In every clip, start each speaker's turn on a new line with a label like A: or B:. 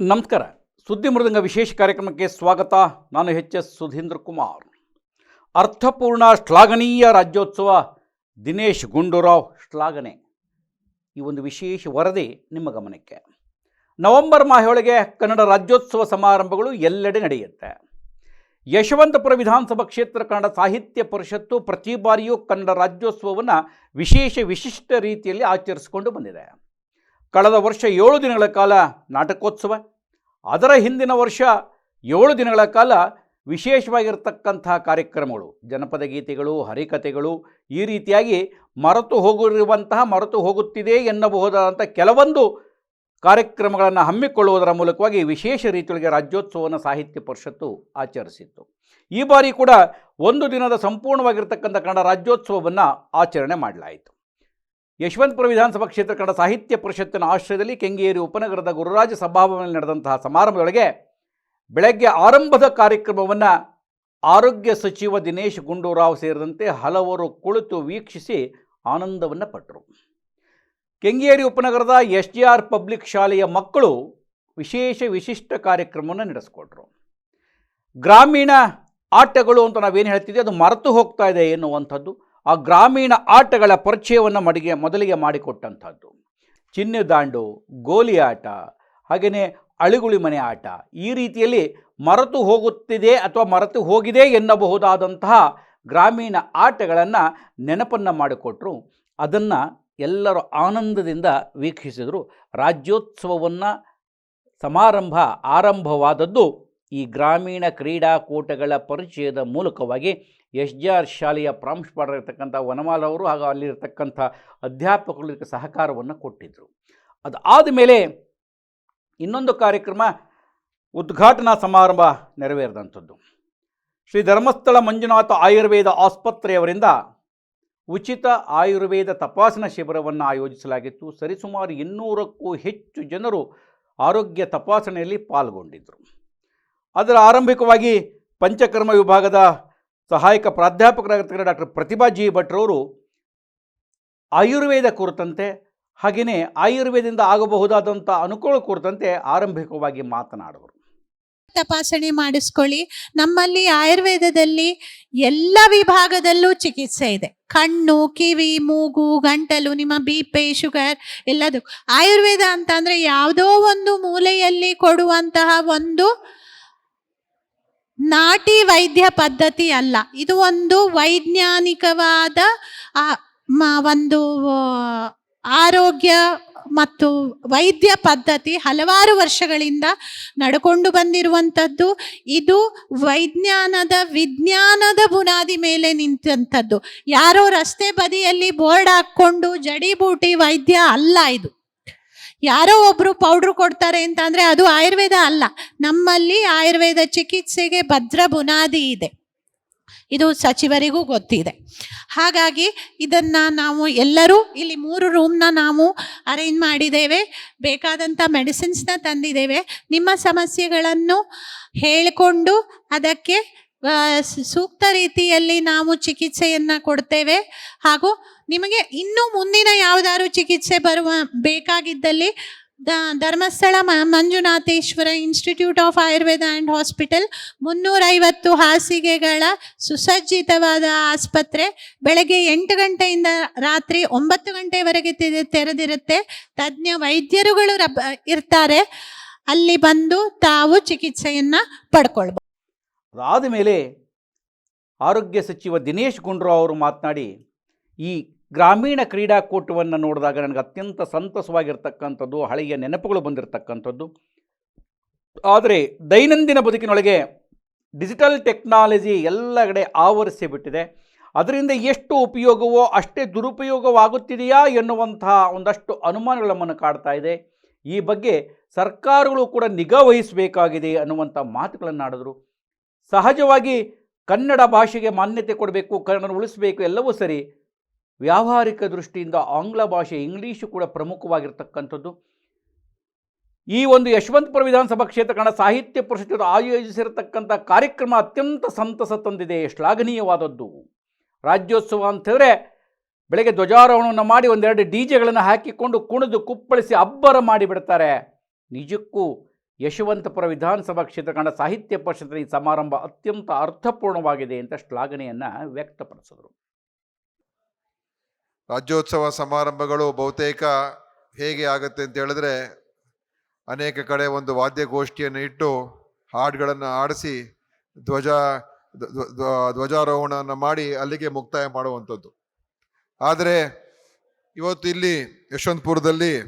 A: ನಮಸ್ಕಾರ. ಸುದ್ದಿ ಮೃದಂಗ ವಿಶೇಷ ಕಾರ್ಯಕ್ರಮಕ್ಕೆ ಸ್ವಾಗತ. ನಾನು ಎಚ್ ಎಸ್ ಸುಧೀಂದ್ರ ಕುಮಾರ್. ಅರ್ಥಪೂರ್ಣ ಶ್ಲಾಘನೀಯ ರಾಜ್ಯೋತ್ಸವ ದಿನೇಶ್ ಗುಂಡೂರಾವ್ ಶ್ಲಾಘನೆ. ಈ ಒಂದು ವಿಶೇಷ ವರದಿ ನಿಮ್ಮ ಗಮನಕ್ಕೆ. ನವೆಂಬರ್ ಮಾಹೆಯೊಳಗೆ ಕನ್ನಡ ರಾಜ್ಯೋತ್ಸವ ಸಮಾರಂಭಗಳು ಎಲ್ಲೆಡೆ ನಡೆಯುತ್ತೆ. ಯಶವಂತಪುರ ವಿಧಾನಸಭಾ ಕ್ಷೇತ್ರ ಕನ್ನಡ ಸಾಹಿತ್ಯ ಪರಿಷತ್ತು ಪ್ರತಿ ಬಾರಿಯೂ ಕನ್ನಡ ರಾಜ್ಯೋತ್ಸವವನ್ನು ವಿಶೇಷ ವಿಶಿಷ್ಟ ರೀತಿಯಲ್ಲಿ ಆಚರಿಸಿಕೊಂಡು ಬಂದಿದೆ. ಕಳೆದ ವರ್ಷ ಏಳು ದಿನಗಳ ಕಾಲ ನಾಟಕೋತ್ಸವ. ಅದರ ಹಿಂದಿನ ವರ್ಷ ಏಳು ದಿನಗಳ ಕಾಲ ವಿಶೇಷವಾಗಿರ್ತಕ್ಕಂತಹ ಕಾರ್ಯಕ್ರಮಗಳು. ಜನಪದ ಗೀತೆಗಳು ಹರಿಕತೆಗಳು ಈ ರೀತಿಯಾಗಿ ಮರೆತು ಹೋಗಿರುವಂತಹ, ಮರೆತು ಹೋಗುತ್ತಿದೆ ಎನ್ನಬಹುದಾದಂಥ ಕೆಲವೊಂದು ಕಾರ್ಯಕ್ರಮಗಳನ್ನು ಹಮ್ಮಿಕೊಳ್ಳುವುದರ ಮೂಲಕವಾಗಿ ವಿಶೇಷ ರೀತಿಯೊಳಗೆ ರಾಜ್ಯೋತ್ಸವವನ್ನು ಸಾಹಿತ್ಯ ಪರಿಷತ್ತು ಆಚರಿಸಿತ್ತು. ಈ ಬಾರಿ ಕೂಡ ಒಂದು ದಿನದ ಸಂಪೂರ್ಣವಾಗಿರ್ತಕ್ಕಂಥ ಕನ್ನಡ ರಾಜ್ಯೋತ್ಸವವನ್ನು ಆಚರಣೆ ಮಾಡಲಾಯಿತು. ಯಶವಂತಪುರ ವಿಧಾನಸಭಾ ಕ್ಷೇತ್ರ ಕನ್ನಡ ಸಾಹಿತ್ಯ ಪರಿಷತ್ತಿನ ಆಶ್ರಯದಲ್ಲಿ ಕೆಂಗೇರಿ ಉಪನಗರದ ಗುರುರಾಜ ಸಭಾಭವನದಲ್ಲಿ ನಡೆದಂತಹ ಸಮಾರಂಭದೊಳಗೆ ಬೆಳಗ್ಗೆ ಆರಂಭದ ಕಾರ್ಯಕ್ರಮವನ್ನು ಆರೋಗ್ಯ ಸಚಿವ ದಿನೇಶ್ ಗುಂಡೂರಾವ್ ಸೇರಿದಂತೆ ಹಲವರು ಕುಳಿತು ವೀಕ್ಷಿಸಿ ಆನಂದವನ್ನು ಪಟ್ಟರು. ಕೆಂಗೇರಿ ಉಪನಗರದ ಎಸ್ ಜಿ ಆರ್ ಪಬ್ಲಿಕ್ ಶಾಲೆಯ ಮಕ್ಕಳು ವಿಶೇಷ ವಿಶಿಷ್ಟ ಕಾರ್ಯಕ್ರಮವನ್ನು ನಡೆಸಿಕೊಟ್ರು. ಗ್ರಾಮೀಣ ಆಟಗಳು ಅಂತ ನಾವೇನು ಹೇಳ್ತಿದ್ವಿ, ಅದು ಮರೆತು ಹೋಗ್ತಾ ಇದೆ ಎನ್ನುವಂಥದ್ದು. ಆ ಗ್ರಾಮೀಣ ಆಟಗಳ ಪರಿಚಯವನ್ನು ಮಡಿಗೆ, ಮೊದಲಿಗೆ ಮಾಡಿಕೊಟ್ಟಂಥದ್ದು. ಚಿನ್ನುದಾಂಡು ಗೋಲಿ ಆಟ ಹಾಗೆಯೇ ಅಳಿಗುಳಿ ಮನೆ ಆಟ. ಈ ರೀತಿಯಲ್ಲಿ ಮರೆತು ಹೋಗುತ್ತಿದೆ ಅಥವಾ ಮರೆತು ಹೋಗಿದೆ ಎನ್ನಬಹುದಾದಂತಹ ಗ್ರಾಮೀಣ ಆಟಗಳನ್ನು ನೆನಪನ್ನು ಮಾಡಿಕೊಟ್ರು. ಅದನ್ನು ಎಲ್ಲರೂ ಆನಂದದಿಂದ ವೀಕ್ಷಿಸಿದರು. ರಾಜ್ಯೋತ್ಸವವನ್ನು ಸಮಾರಂಭ ಆರಂಭವಾದದ್ದು ಈ ಗ್ರಾಮೀಣ ಕ್ರೀಡಾಕೂಟಗಳ ಪರಿಚಯದ ಮೂಲಕವಾಗಿ ಎಸ್ ಜಿ ಆರ್ ಶಾಲೆಯ ಪ್ರಾಂಶುಪಾಲರಿರ್ತಕ್ಕಂಥ ವನಮಾಲ ಅವರು ಹಾಗೂ ಅಲ್ಲಿರ್ತಕ್ಕಂಥ ಅಧ್ಯಾಪಕರು ಇದಕ್ಕೆ ಸಹಕಾರವನ್ನು ಕೊಟ್ಟಿದ್ದರು. ಅದಾದ ಮೇಲೆ ಇನ್ನೊಂದು ಕಾರ್ಯಕ್ರಮ ಉದ್ಘಾಟನಾ ಸಮಾರಂಭ ನೆರವೇರಿದಂಥದ್ದು. ಶ್ರೀ ಧರ್ಮಸ್ಥಳ ಮಂಜುನಾಥ ಆಯುರ್ವೇದ ಆಸ್ಪತ್ರೆಯವರಿಂದ ಉಚಿತ ಆಯುರ್ವೇದ ತಪಾಸಣಾ ಶಿಬಿರವನ್ನು ಆಯೋಜಿಸಲಾಗಿತ್ತು. ಸರಿಸುಮಾರು ಇನ್ನೂರಕ್ಕೂ ಹೆಚ್ಚು ಜನರು ಆರೋಗ್ಯ ತಪಾಸಣೆಯಲ್ಲಿ ಪಾಲ್ಗೊಂಡಿದ್ದರು. ಅದರ ಆರಂಭಿಕವಾಗಿ ಪಂಚಕರ್ಮ ವಿಭಾಗದ ಸಹಾಯಕ ಪ್ರಾಧ್ಯಾಪಕರಾಗಿರ್ತಕ್ಕಂಥ ಡಾಕ್ಟರ್ ಪ್ರತಿಭಾ ಜಿ ಭಟ್ರವರು ಆಯುರ್ವೇದ ಕುರಿತಂತೆ, ಹಾಗೆಯೇ ಆಯುರ್ವೇದದಿಂದ ಆಗಬಹುದಾದಂಥ ಅನುಕೂಲ ಕುರಿತಂತೆ ಆರಂಭಿಕವಾಗಿ ಮಾತನಾಡುವರು
B: ತಪಾಸಣೆ ಮಾಡಿಸ್ಕೊಳ್ಳಿ. ನಮ್ಮಲ್ಲಿ ಆಯುರ್ವೇದದಲ್ಲಿ ಎಲ್ಲ ವಿಭಾಗದಲ್ಲೂ ಚಿಕಿತ್ಸೆ ಇದೆ. ಕಣ್ಣು, ಕಿವಿ, ಮೂಗು, ಗಂಟಲು, ನಿಮ್ಮ ಬಿ ಪಿ, ಶುಗರ್ ಎಲ್ಲದಕ್ಕೂ. ಆಯುರ್ವೇದ ಅಂತ ಅಂದರೆ ಯಾವುದೋ ಒಂದು ಮೂಲೆಯಲ್ಲಿ ಕೊಡುವಂತಹ ಒಂದು ನಾಟಿ ವೈದ್ಯ ಪದ್ಧತಿ ಅಲ್ಲ. ಇದು ಒಂದು ವೈಜ್ಞಾನಿಕವಾದ ಒಂದು ಆರೋಗ್ಯ ಮತ್ತು ವೈದ್ಯ ಪದ್ಧತಿ ಹಲವಾರು ವರ್ಷಗಳಿಂದ ನಡ್ಕೊಂಡು ಬಂದಿರುವಂಥದ್ದು. ಇದು ವೈಜ್ಞಾನದ, ವಿಜ್ಞಾನದ ಬುನಾದಿ ಮೇಲೆ ನಿಂತಂಥದ್ದು. ಯಾರೋ ರಸ್ತೆ ಬದಿಯಲ್ಲಿ ಬೋರ್ಡ್ ಹಾಕ್ಕೊಂಡು ಜಡಿಬೂಟಿ ವೈದ್ಯ ಅಲ್ಲ ಇದು. ಯಾರೋ ಒಬ್ಬರು ಪೌಡ್ರ್ ಕೊಡ್ತಾರೆ ಅಂತ ಅಂದರೆ ಅದು ಆಯುರ್ವೇದ ಅಲ್ಲ. ನಮ್ಮಲ್ಲಿ ಆಯುರ್ವೇದ ಚಿಕಿತ್ಸೆಗೆ ಭದ್ರ ಬುನಾದಿ ಇದೆ. ಇದು ಸಚಿವರಿಗೂ ಗೊತ್ತಿದೆ. ಹಾಗಾಗಿ ಇದನ್ನು ನಾವು ಎಲ್ಲರೂ ಇಲ್ಲಿ ಮೂರು ರೂಮ್ನ ನಾವು ಅರೇಂಜ್ ಮಾಡಿದ್ದೇವೆ. ಬೇಕಾದಂಥ ಮೆಡಿಸಿನ್ಸ್ನ ತಂದಿದ್ದೇವೆ. ನಿಮ್ಮ ಸಮಸ್ಯೆಗಳನ್ನು ಹೇಳಿಕೊಂಡು ಅದಕ್ಕೆ ಸೂಕ್ತ ರೀತಿಯಲ್ಲಿ ನಾವು ಚಿಕಿತ್ಸೆಯನ್ನು ಕೊಡ್ತೇವೆ. ಹಾಗೂ ನಿಮಗೆ ಇನ್ನೂ ಮುಂದಿನ ಯಾವುದಾದ್ರು ಚಿಕಿತ್ಸೆ ಬರುವ ಬೇಕಾಗಿದ್ದಲ್ಲಿ the Dharmasthala Manjunatheshwara institute of Ayurveda and hospital ಮುನ್ನೂರೈವತ್ತು ಹಾಸಿಗೆಗಳ ಸುಸಜ್ಜಿತವಾದ ಆಸ್ಪತ್ರೆ ಬೆಳಗ್ಗೆ ಎಂಟು ಗಂಟೆಯಿಂದ ರಾತ್ರಿ ಒಂಬತ್ತು ಗಂಟೆವರೆಗೆ ತೆರೆದಿರುತ್ತೆ. ತಜ್ಞ ವೈದ್ಯರುಗಳು ರಬ್ ಇರ್ತಾರೆ. ಅಲ್ಲಿ ಬಂದು ತಾವು ಚಿಕಿತ್ಸೆಯನ್ನು ಪಡ್ಕೊಳ್ಬೋದು
A: ಅದಾದ ಮೇಲೆ ಆರೋಗ್ಯ ಸಚಿವ ದಿನೇಶ್ ಗುಂಡ್ರೋ ಅವರು ಮಾತನಾಡಿ ಈ ಗ್ರಾಮೀಣ ಕ್ರೀಡಾಕೂಟವನ್ನು ನೋಡಿದಾಗ ನನಗೆ ಅತ್ಯಂತ ಸಂತಸವಾಗಿರ್ತಕ್ಕಂಥದ್ದು, ಹಳೆಯ ನೆನಪುಗಳು ಬಂದಿರತಕ್ಕಂಥದ್ದು. ಆದರೆ ದೈನಂದಿನ ಬದುಕಿನೊಳಗೆ ಡಿಜಿಟಲ್ ಟೆಕ್ನಾಲಜಿ ಎಲ್ಲ ಕಡೆ ಆವರಿಸಿ ಬಿಟ್ಟಿದೆ. ಅದರಿಂದ ಎಷ್ಟು ಉಪಯೋಗವೋ ಅಷ್ಟೇ ದುರುಪಯೋಗವಾಗುತ್ತಿದೆಯಾ ಎನ್ನುವಂತಹ ಒಂದಷ್ಟು ಅನುಮಾನಗಳು ನಮ್ಮನ್ನು ಕಾಡ್ತಾ ಇದೆ. ಈ ಬಗ್ಗೆ ಸರ್ಕಾರಗಳು ಕೂಡ ನಿಗಾ ವಹಿಸಬೇಕಾಗಿದೆ ಅನ್ನುವಂಥ ಮಾತುಗಳನ್ನು ಆಡಿದ್ರು. ಸಹಜವಾಗಿ ಕನ್ನಡ ಭಾಷೆಗೆ ಮಾನ್ಯತೆ ಕೊಡಬೇಕು ಕನ್ನಡ ಉಳಿಸಬೇಕು ಎಲ್ಲವೂ ಸರಿ. ವ್ಯಾವಹಾರಿಕ ದೃಷ್ಟಿಯಿಂದ ಆಂಗ್ಲ ಭಾಷೆ ಇಂಗ್ಲೀಷು ಕೂಡ ಪ್ರಮುಖವಾಗಿರ್ತಕ್ಕಂಥದ್ದು. ಈ ಒಂದು ಯಶವಂತಪುರ ವಿಧಾನಸಭಾ ಕ್ಷೇತ್ರ ಕನ್ನಡ ಸಾಹಿತ್ಯ ಪರಿಷತ್ತು ಆಯೋಜಿಸಿರತಕ್ಕಂಥ ಕಾರ್ಯಕ್ರಮ ಅತ್ಯಂತ ಸಂತಸ ತಂದಿದೆ. ಶ್ಲಾಘನೀಯವಾದದ್ದು. ರಾಜ್ಯೋತ್ಸವ ಅಂತ ಹೇಳಿದ್ರೆ ಬೆಳಗ್ಗೆ ಧ್ವಜಾರೋಹಣವನ್ನು ಮಾಡಿ ಒಂದೆರಡು ಡಿ ಜೆಗಳನ್ನು ಹಾಕಿಕೊಂಡು ಕುಣಿದು ಕುಪ್ಪಳಿಸಿ ಅಬ್ಬರ ಮಾಡಿಬಿಡ್ತಾರೆ. ನಿಜಕ್ಕೂ ಯಶವಂತಪುರ ವಿಧಾನಸಭಾ ಕ್ಷೇತ್ರ ಕನ್ನಡ ಸಾಹಿತ್ಯ ಪರಿಷತ್ತಿನ ಈ ಸಮಾರಂಭ ಅತ್ಯಂತ ಅರ್ಥಪೂರ್ಣವಾಗಿದೆ ಅಂತ ಶ್ಲಾಘನೆಯನ್ನು ವ್ಯಕ್ತಪಡಿಸಿದರು.
C: ರಾಜ್ಯೋತ್ಸವ ಸಮಾರಂಭಗಳು ಬಹುತೇಕ ಹೇಗೆ ಆಗುತ್ತೆ ಅಂತ ಹೇಳಿದ್ರೆ, ಅನೇಕ ಕಡೆ ಒಂದು ವಾದ್ಯಗೋಷ್ಠಿಯನ್ನು ಇಟ್ಟು ಹಾಡುಗಳನ್ನು ಆಡಿಸಿ ಧ್ವಜ, ಧ್ವ- ಧ್ವ- ಧ್ವ- ಧ್ವಜಾರೋಹಣವನ್ನು ಮಾಡಿ ಅಲ್ಲಿಗೆ ಮುಕ್ತಾಯ ಮಾಡುವಂಥದ್ದು. ಆದರೆ ಇವತ್ತು ಇಲ್ಲಿ ಯಶವಂತಪುರದಲ್ಲಿ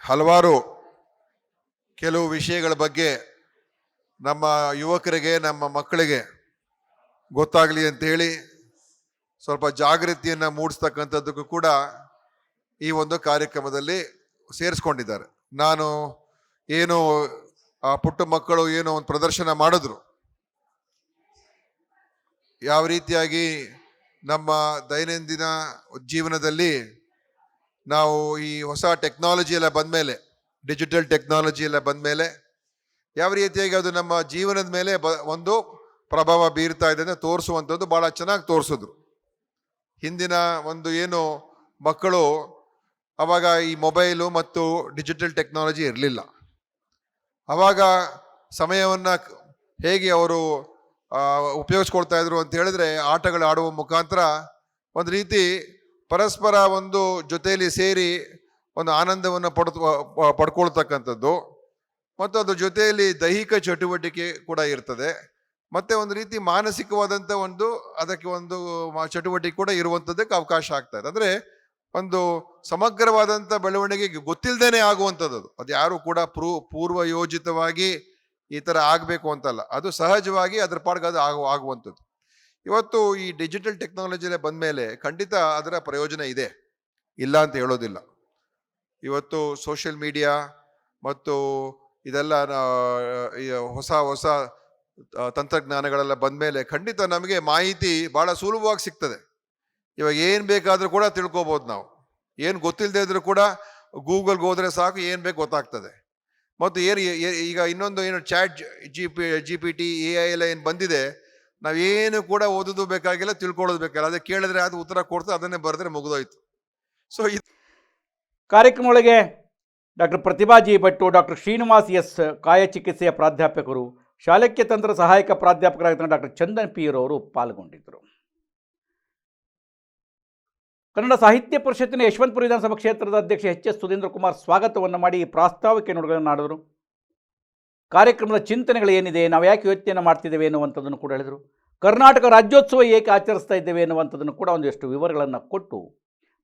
C: ಹಲವಾರು ಕೆಲವು ವಿಷಯಗಳ ಬಗ್ಗೆ ನಮ್ಮ ಯುವಕರಿಗೆ, ನಮ್ಮ ಮಕ್ಕಳಿಗೆ ಗೊತ್ತಾಗಲಿ ಅಂತ ಹೇಳಿ ಸ್ವಲ್ಪ ಜಾಗೃತಿಯನ್ನು ಮೂಡಿಸ್ತಕ್ಕಂಥದ್ದಕ್ಕೂ ಕೂಡ ಈ ಒಂದು ಕಾರ್ಯಕ್ರಮದಲ್ಲಿ ಸೇರಿಸ್ಕೊಂಡಿದ್ದಾರೆ. ನಾನು ಏನು, ಆ ಪುಟ್ಟ ಮಕ್ಕಳು ಏನು ಒಂದು ಪ್ರದರ್ಶನ ಮಾಡಿದ್ರು, ಯಾವ ರೀತಿಯಾಗಿ ನಮ್ಮ ದೈನಂದಿನ ಜೀವನದಲ್ಲಿ ನಾವು ಈ ಹೊಸ ಟೆಕ್ನಾಲಜಿ ಎಲ್ಲ ಬಂದಮೇಲೆ ಡಿಜಿಟಲ್ ಟೆಕ್ನಾಲಜಿ ಎಲ್ಲ ಬಂದಮೇಲೆ, ಯಾವ ರೀತಿಯಾಗಿ ಅದು ನಮ್ಮ ಜೀವನದ ಮೇಲೆ ಬ, ಒಂದು ಪ್ರಭಾವ ಬೀರ್ತಾ ಇದೆ ಅಂತ ತೋರಿಸುವಂಥದ್ದು ಭಾಳ ಚೆನ್ನಾಗಿ ತೋರಿಸಿದ್ರು. ಹಿಂದಿನ ಒಂದು ಏನು ಮಕ್ಕಳು ಅವಾಗ ಈ ಮೊಬೈಲು ಮತ್ತು ಡಿಜಿಟಲ್ ಟೆಕ್ನಾಲಜಿ ಇರಲಿಲ್ಲ. ಅವಾಗ ಸಮಯವನ್ನು ಹೇಗೆ ಅವರು ಉಪಯೋಗಿಸ್ಕೊಳ್ತಾ ಇದ್ರು ಅಂತ ಹೇಳಿದ್ರೆ ಆಟಗಳು ಆಡುವ ಮುಖಾಂತರ ಒಂದು ರೀತಿ ಪರಸ್ಪರ ಒಂದು ಜೊತೆಯಲ್ಲಿ ಸೇರಿ ಒಂದು ಆನಂದವನ್ನು ಪಡ್ ಪಡ್ಕೊಳ್ತಕ್ಕಂಥದ್ದು. ಮತ್ತು ಅದ್ರ ಜೊತೆಯಲ್ಲಿ ದೈಹಿಕ ಚಟುವಟಿಕೆ ಕೂಡ ಇರ್ತದೆ. ಮತ್ತೆ ಒಂದು ರೀತಿ ಮಾನಸಿಕವಾದಂಥ ಒಂದು, ಅದಕ್ಕೆ ಒಂದು ಚಟುವಟಿಕೆ ಕೂಡ ಇರುವಂಥದ್ದಕ್ಕೆ ಅವಕಾಶ ಆಗ್ತಾ ಇದೆ. ಅಂದರೆ ಒಂದು ಸಮಗ್ರವಾದಂಥ ಬೆಳವಣಿಗೆಗೆ ಗೊತ್ತಿಲ್ಲದೇನೆ ಆಗುವಂಥದ್ದು ಅದು. ಯಾರು ಕೂಡ ಪ್ರೂ ಪೂರ್ವ ಯೋಜಿತವಾಗಿ ಈ ಥರ ಆಗಬೇಕು ಅಂತಲ್ಲ. ಅದು ಸಹಜವಾಗಿ ಅದರ ಪಾಡ್ಗೆ ಅದು ಆಗು ಆಗುವಂಥದ್ದು ಇವತ್ತು ಈ ಡಿಜಿಟಲ್ ಟೆಕ್ನಾಲಜಿಲೇ ಬಂದಮೇಲೆ ಖಂಡಿತ ಅದರ ಪ್ರಯೋಜನ ಇದೆ. ಇಲ್ಲ ಅಂತ ಹೇಳೋದಿಲ್ಲ. ಇವತ್ತು ಸೋಷಿಯಲ್ ಮೀಡಿಯಾ ಮತ್ತು ಇದೆಲ್ಲ ಹೊಸ ಹೊಸ ಆ, ಬಂದ ಮೇಲೆ ಖಂಡಿತ ನಮಗೆ ಮಾಹಿತಿ ಭಾಳ ಸುಲಭವಾಗಿ ಸಿಗ್ತದೆ. ಇವಾಗ ಏನು ಬೇಕಾದರೂ ಕೂಡ ತಿಳ್ಕೊಬೋದು ನಾವು. ಏನು ಗೊತ್ತಿಲ್ಲದೆ ಇದ್ರೂ ಕೂಡ ಗೂಗಲ್ಗೆ ಹೋದರೆ ಸಾಕು ಏನು ಬೇಕು ಗೊತ್ತಾಗ್ತದೆ. ಮತ್ತು ಏನು ಈಗ ಇನ್ನೊಂದು ಏನು chat G P G P T A I ಎಲ್ಲ ಏನು ಬಂದಿದೆ ನಾವೇನು ಕೂಡ ಓದೋದು ಬೇಕಾಗಿಲ್ಲ ತಿಳ್ಕೊಳ್ಳೋದು ಬೇಕಾಗಿಲ್ಲ. ಅದೇ ಕೇಳಿದ್ರೆ ಅದು ಉತ್ತರ ಕೊಡ್ತು ಅದನ್ನೇ ಬರೆದ್ರೆ ಮುಗಿದೋಯ್ತು. ಸೊ ಇದು
A: ಕಾರ್ಯಕ್ರಮ ಒಳಗೆ doctor Prathibha G Bhat doctor Srinivas S ಕಾಯ ಚಿಕಿತ್ಸೆಯ ಪ್ರಾಧ್ಯಾಪಕರು ಶಾಲಕ್ಯ ತಂತ್ರ ಸಹಾಯಕ ಪ್ರಾಧ್ಯಾಪಕರಾಗಿದ್ದ ಡಾಕ್ಟರ್ ಚಂದನ್ ಪಿಯರವರು ಪಾಲ್ಗೊಂಡಿದ್ದರು. ಕನ್ನಡ ಸಾಹಿತ್ಯ ಪರಿಷತ್ತಿನ ಯಶವಂತಪುರ ವಿಧಾನಸಭಾ ಕ್ಷೇತ್ರದ ಅಧ್ಯಕ್ಷ ಎಚ್ ಎಸ್ ಸುಧೀಂದ್ರ ಕುಮಾರ್ ಸ್ವಾಗತವನ್ನು ಮಾಡಿ ಈ ಪ್ರಾಸ್ತಾವಿಕ ನುಡಿಗಳನ್ನು ಆಡಿದರು ಕಾರ್ಯಕ್ರಮದ ಚಿಂತನೆಗಳು ಏನಿದೆ, ನಾವು ಯಾಕೆ ಯೋಚನೆ ಮಾಡ್ತಿದ್ದೇವೆ ಎನ್ನುವಂಥದ್ದನ್ನು ಕೂಡ ಹೇಳಿದರು. ಕರ್ನಾಟಕ ರಾಜ್ಯೋತ್ಸವ ಏಕೆ ಆಚರಿಸ್ತಾ ಇದ್ದೇವೆ ಎನ್ನುವಂಥದ್ದನ್ನು ಕೂಡ ಒಂದಿಷ್ಟು ವಿವರಗಳನ್ನು ಕೊಟ್ಟು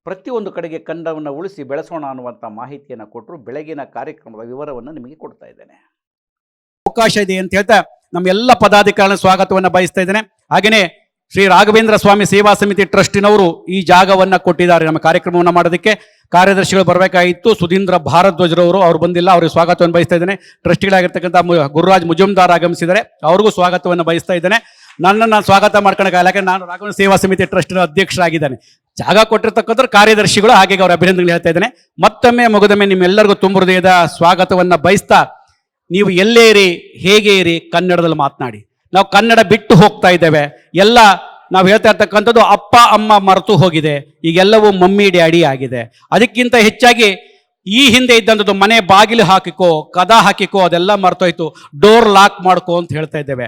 A: ಪ್ರತಿಯೊಂದು ಕಡೆಗೆ ಕನ್ನಡವನ್ನು ಉಳಿಸಿ ಬೆಳೆಸೋಣ ಅನ್ನುವಂಥ ಮಾಹಿತಿಯನ್ನು ಕೊಟ್ಟರು. ಬೆಳಗಿನ ಕಾರ್ಯಕ್ರಮದ ವಿವರವನ್ನು ನಿಮಗೆ ಕೊಡ್ತಾ ಇದ್ದೇನೆ.
D: ಅವಕಾಶ ಇದೆ ಅಂತ ಹೇಳ್ತಾ ನಮ್ಮ ಎಲ್ಲ ಪದಾಧಿಕಾರಿಗಳ ಸ್ವಾಗತವನ್ನು ಬಯಸ್ತಾ ಇದ್ದೇನೆ. ಹಾಗೇನೆ ಶ್ರೀ ರಾಘವೇಂದ್ರ ಸ್ವಾಮಿ ಸೇವಾ ಸಮಿತಿ ಟ್ರಸ್ಟಿನವರು ಈ ಜಾಗವನ್ನು ಕೊಟ್ಟಿದ್ದಾರೆ. ನಮ್ಮ ಕಾರ್ಯಕ್ರಮವನ್ನು ಮಾಡೋದಕ್ಕೆ ಕಾರ್ಯದರ್ಶಿಗಳು ಬರಬೇಕಾಗಿತ್ತು. ಸುಧೀಂದ್ರ ಭಾರದ್ವಾಜರವರು ಅವರು ಬಂದಿಲ್ಲ, ಅವರಿಗೆ ಸ್ವಾಗತವನ್ನು ಬಯಸ್ತಾ ಇದ್ದೇನೆ. ಟ್ರಸ್ಟಿಗಳಾಗಿರ್ತಕ್ಕಂಥ ಗುರುರಾಜ್ ಮುಜುಮ್ದಾರ್ ಆಗಮಿಸಿದರೆ ಅವ್ರಿಗೂ ಸ್ವಾಗತವನ್ನು ಬಯಸ್ತಾ ಇದ್ದೇನೆ. ನನ್ನನ್ನು ಸ್ವಾಗತ ಮಾಡ್ಕೊಳಕ್ಕಾಗಲ್ಲ ಯಾಕಂದ್ರೆ ನಾನು ರಾಘವೇಂದ್ರ ಸೇವಾ ಸಮಿತಿ ಟ್ರಸ್ಟಿನ ಅಧ್ಯಕ್ಷರಾಗಿದ್ದಾನೆ. ಜಾಗ ಕೊಟ್ಟಿರ್ತಕ್ಕಂಥ ಕಾರ್ಯದರ್ಶಿಗಳು, ಹಾಗೆ ಅವರ ಅಭಿನಂದನೆ ಹೇಳ್ತಾ ಇದ್ದೇನೆ. ಮತ್ತೊಮ್ಮೆ ಮುಗಿದೊಮ್ಮೆ ನಿಮ್ಮೆಲ್ಲರಿಗೂ ತುಂಬ ಹೃದಯದ ಸ್ವಾಗತವನ್ನು ಬಯಸ್ತಾ ನೀವು ಎಲ್ಲೇ ಇರಿ, ಹೇಗೆ ಇರಿ, ಕನ್ನಡದಲ್ಲಿ ಮಾತನಾಡಿ. ನಾವು ಕನ್ನಡ ಬಿಟ್ಟು ಹೋಗ್ತಾ ಇದ್ದೇವೆ. ಎಲ್ಲ ನಾವು ಹೇಳ್ತಾ ಇರ್ತಕ್ಕಂಥದ್ದು ಅಪ್ಪ, ಅಮ್ಮ ಮರೆತು ಹೋಗಿದೆ. ಈಗೆಲ್ಲವೂ ಮಮ್ಮಿ, ಡ್ಯಾಡಿ ಆಗಿದೆ. ಅದಕ್ಕಿಂತ ಹೆಚ್ಚಾಗಿ ಈ ಹಿಂದೆ ಇದ್ದಂಥದ್ದು ಮನೆ ಬಾಗಿಲು ಹಾಕಿಕೋ, ಕದ ಹಾಕಿಕೋ, ಅದೆಲ್ಲ ಮರ್ತೋಯ್ತು. ಡೋರ್ ಲಾಕ್ ಮಾಡ್ಕೋ ಅಂತ ಹೇಳ್ತಾ ಇದ್ದೇವೆ.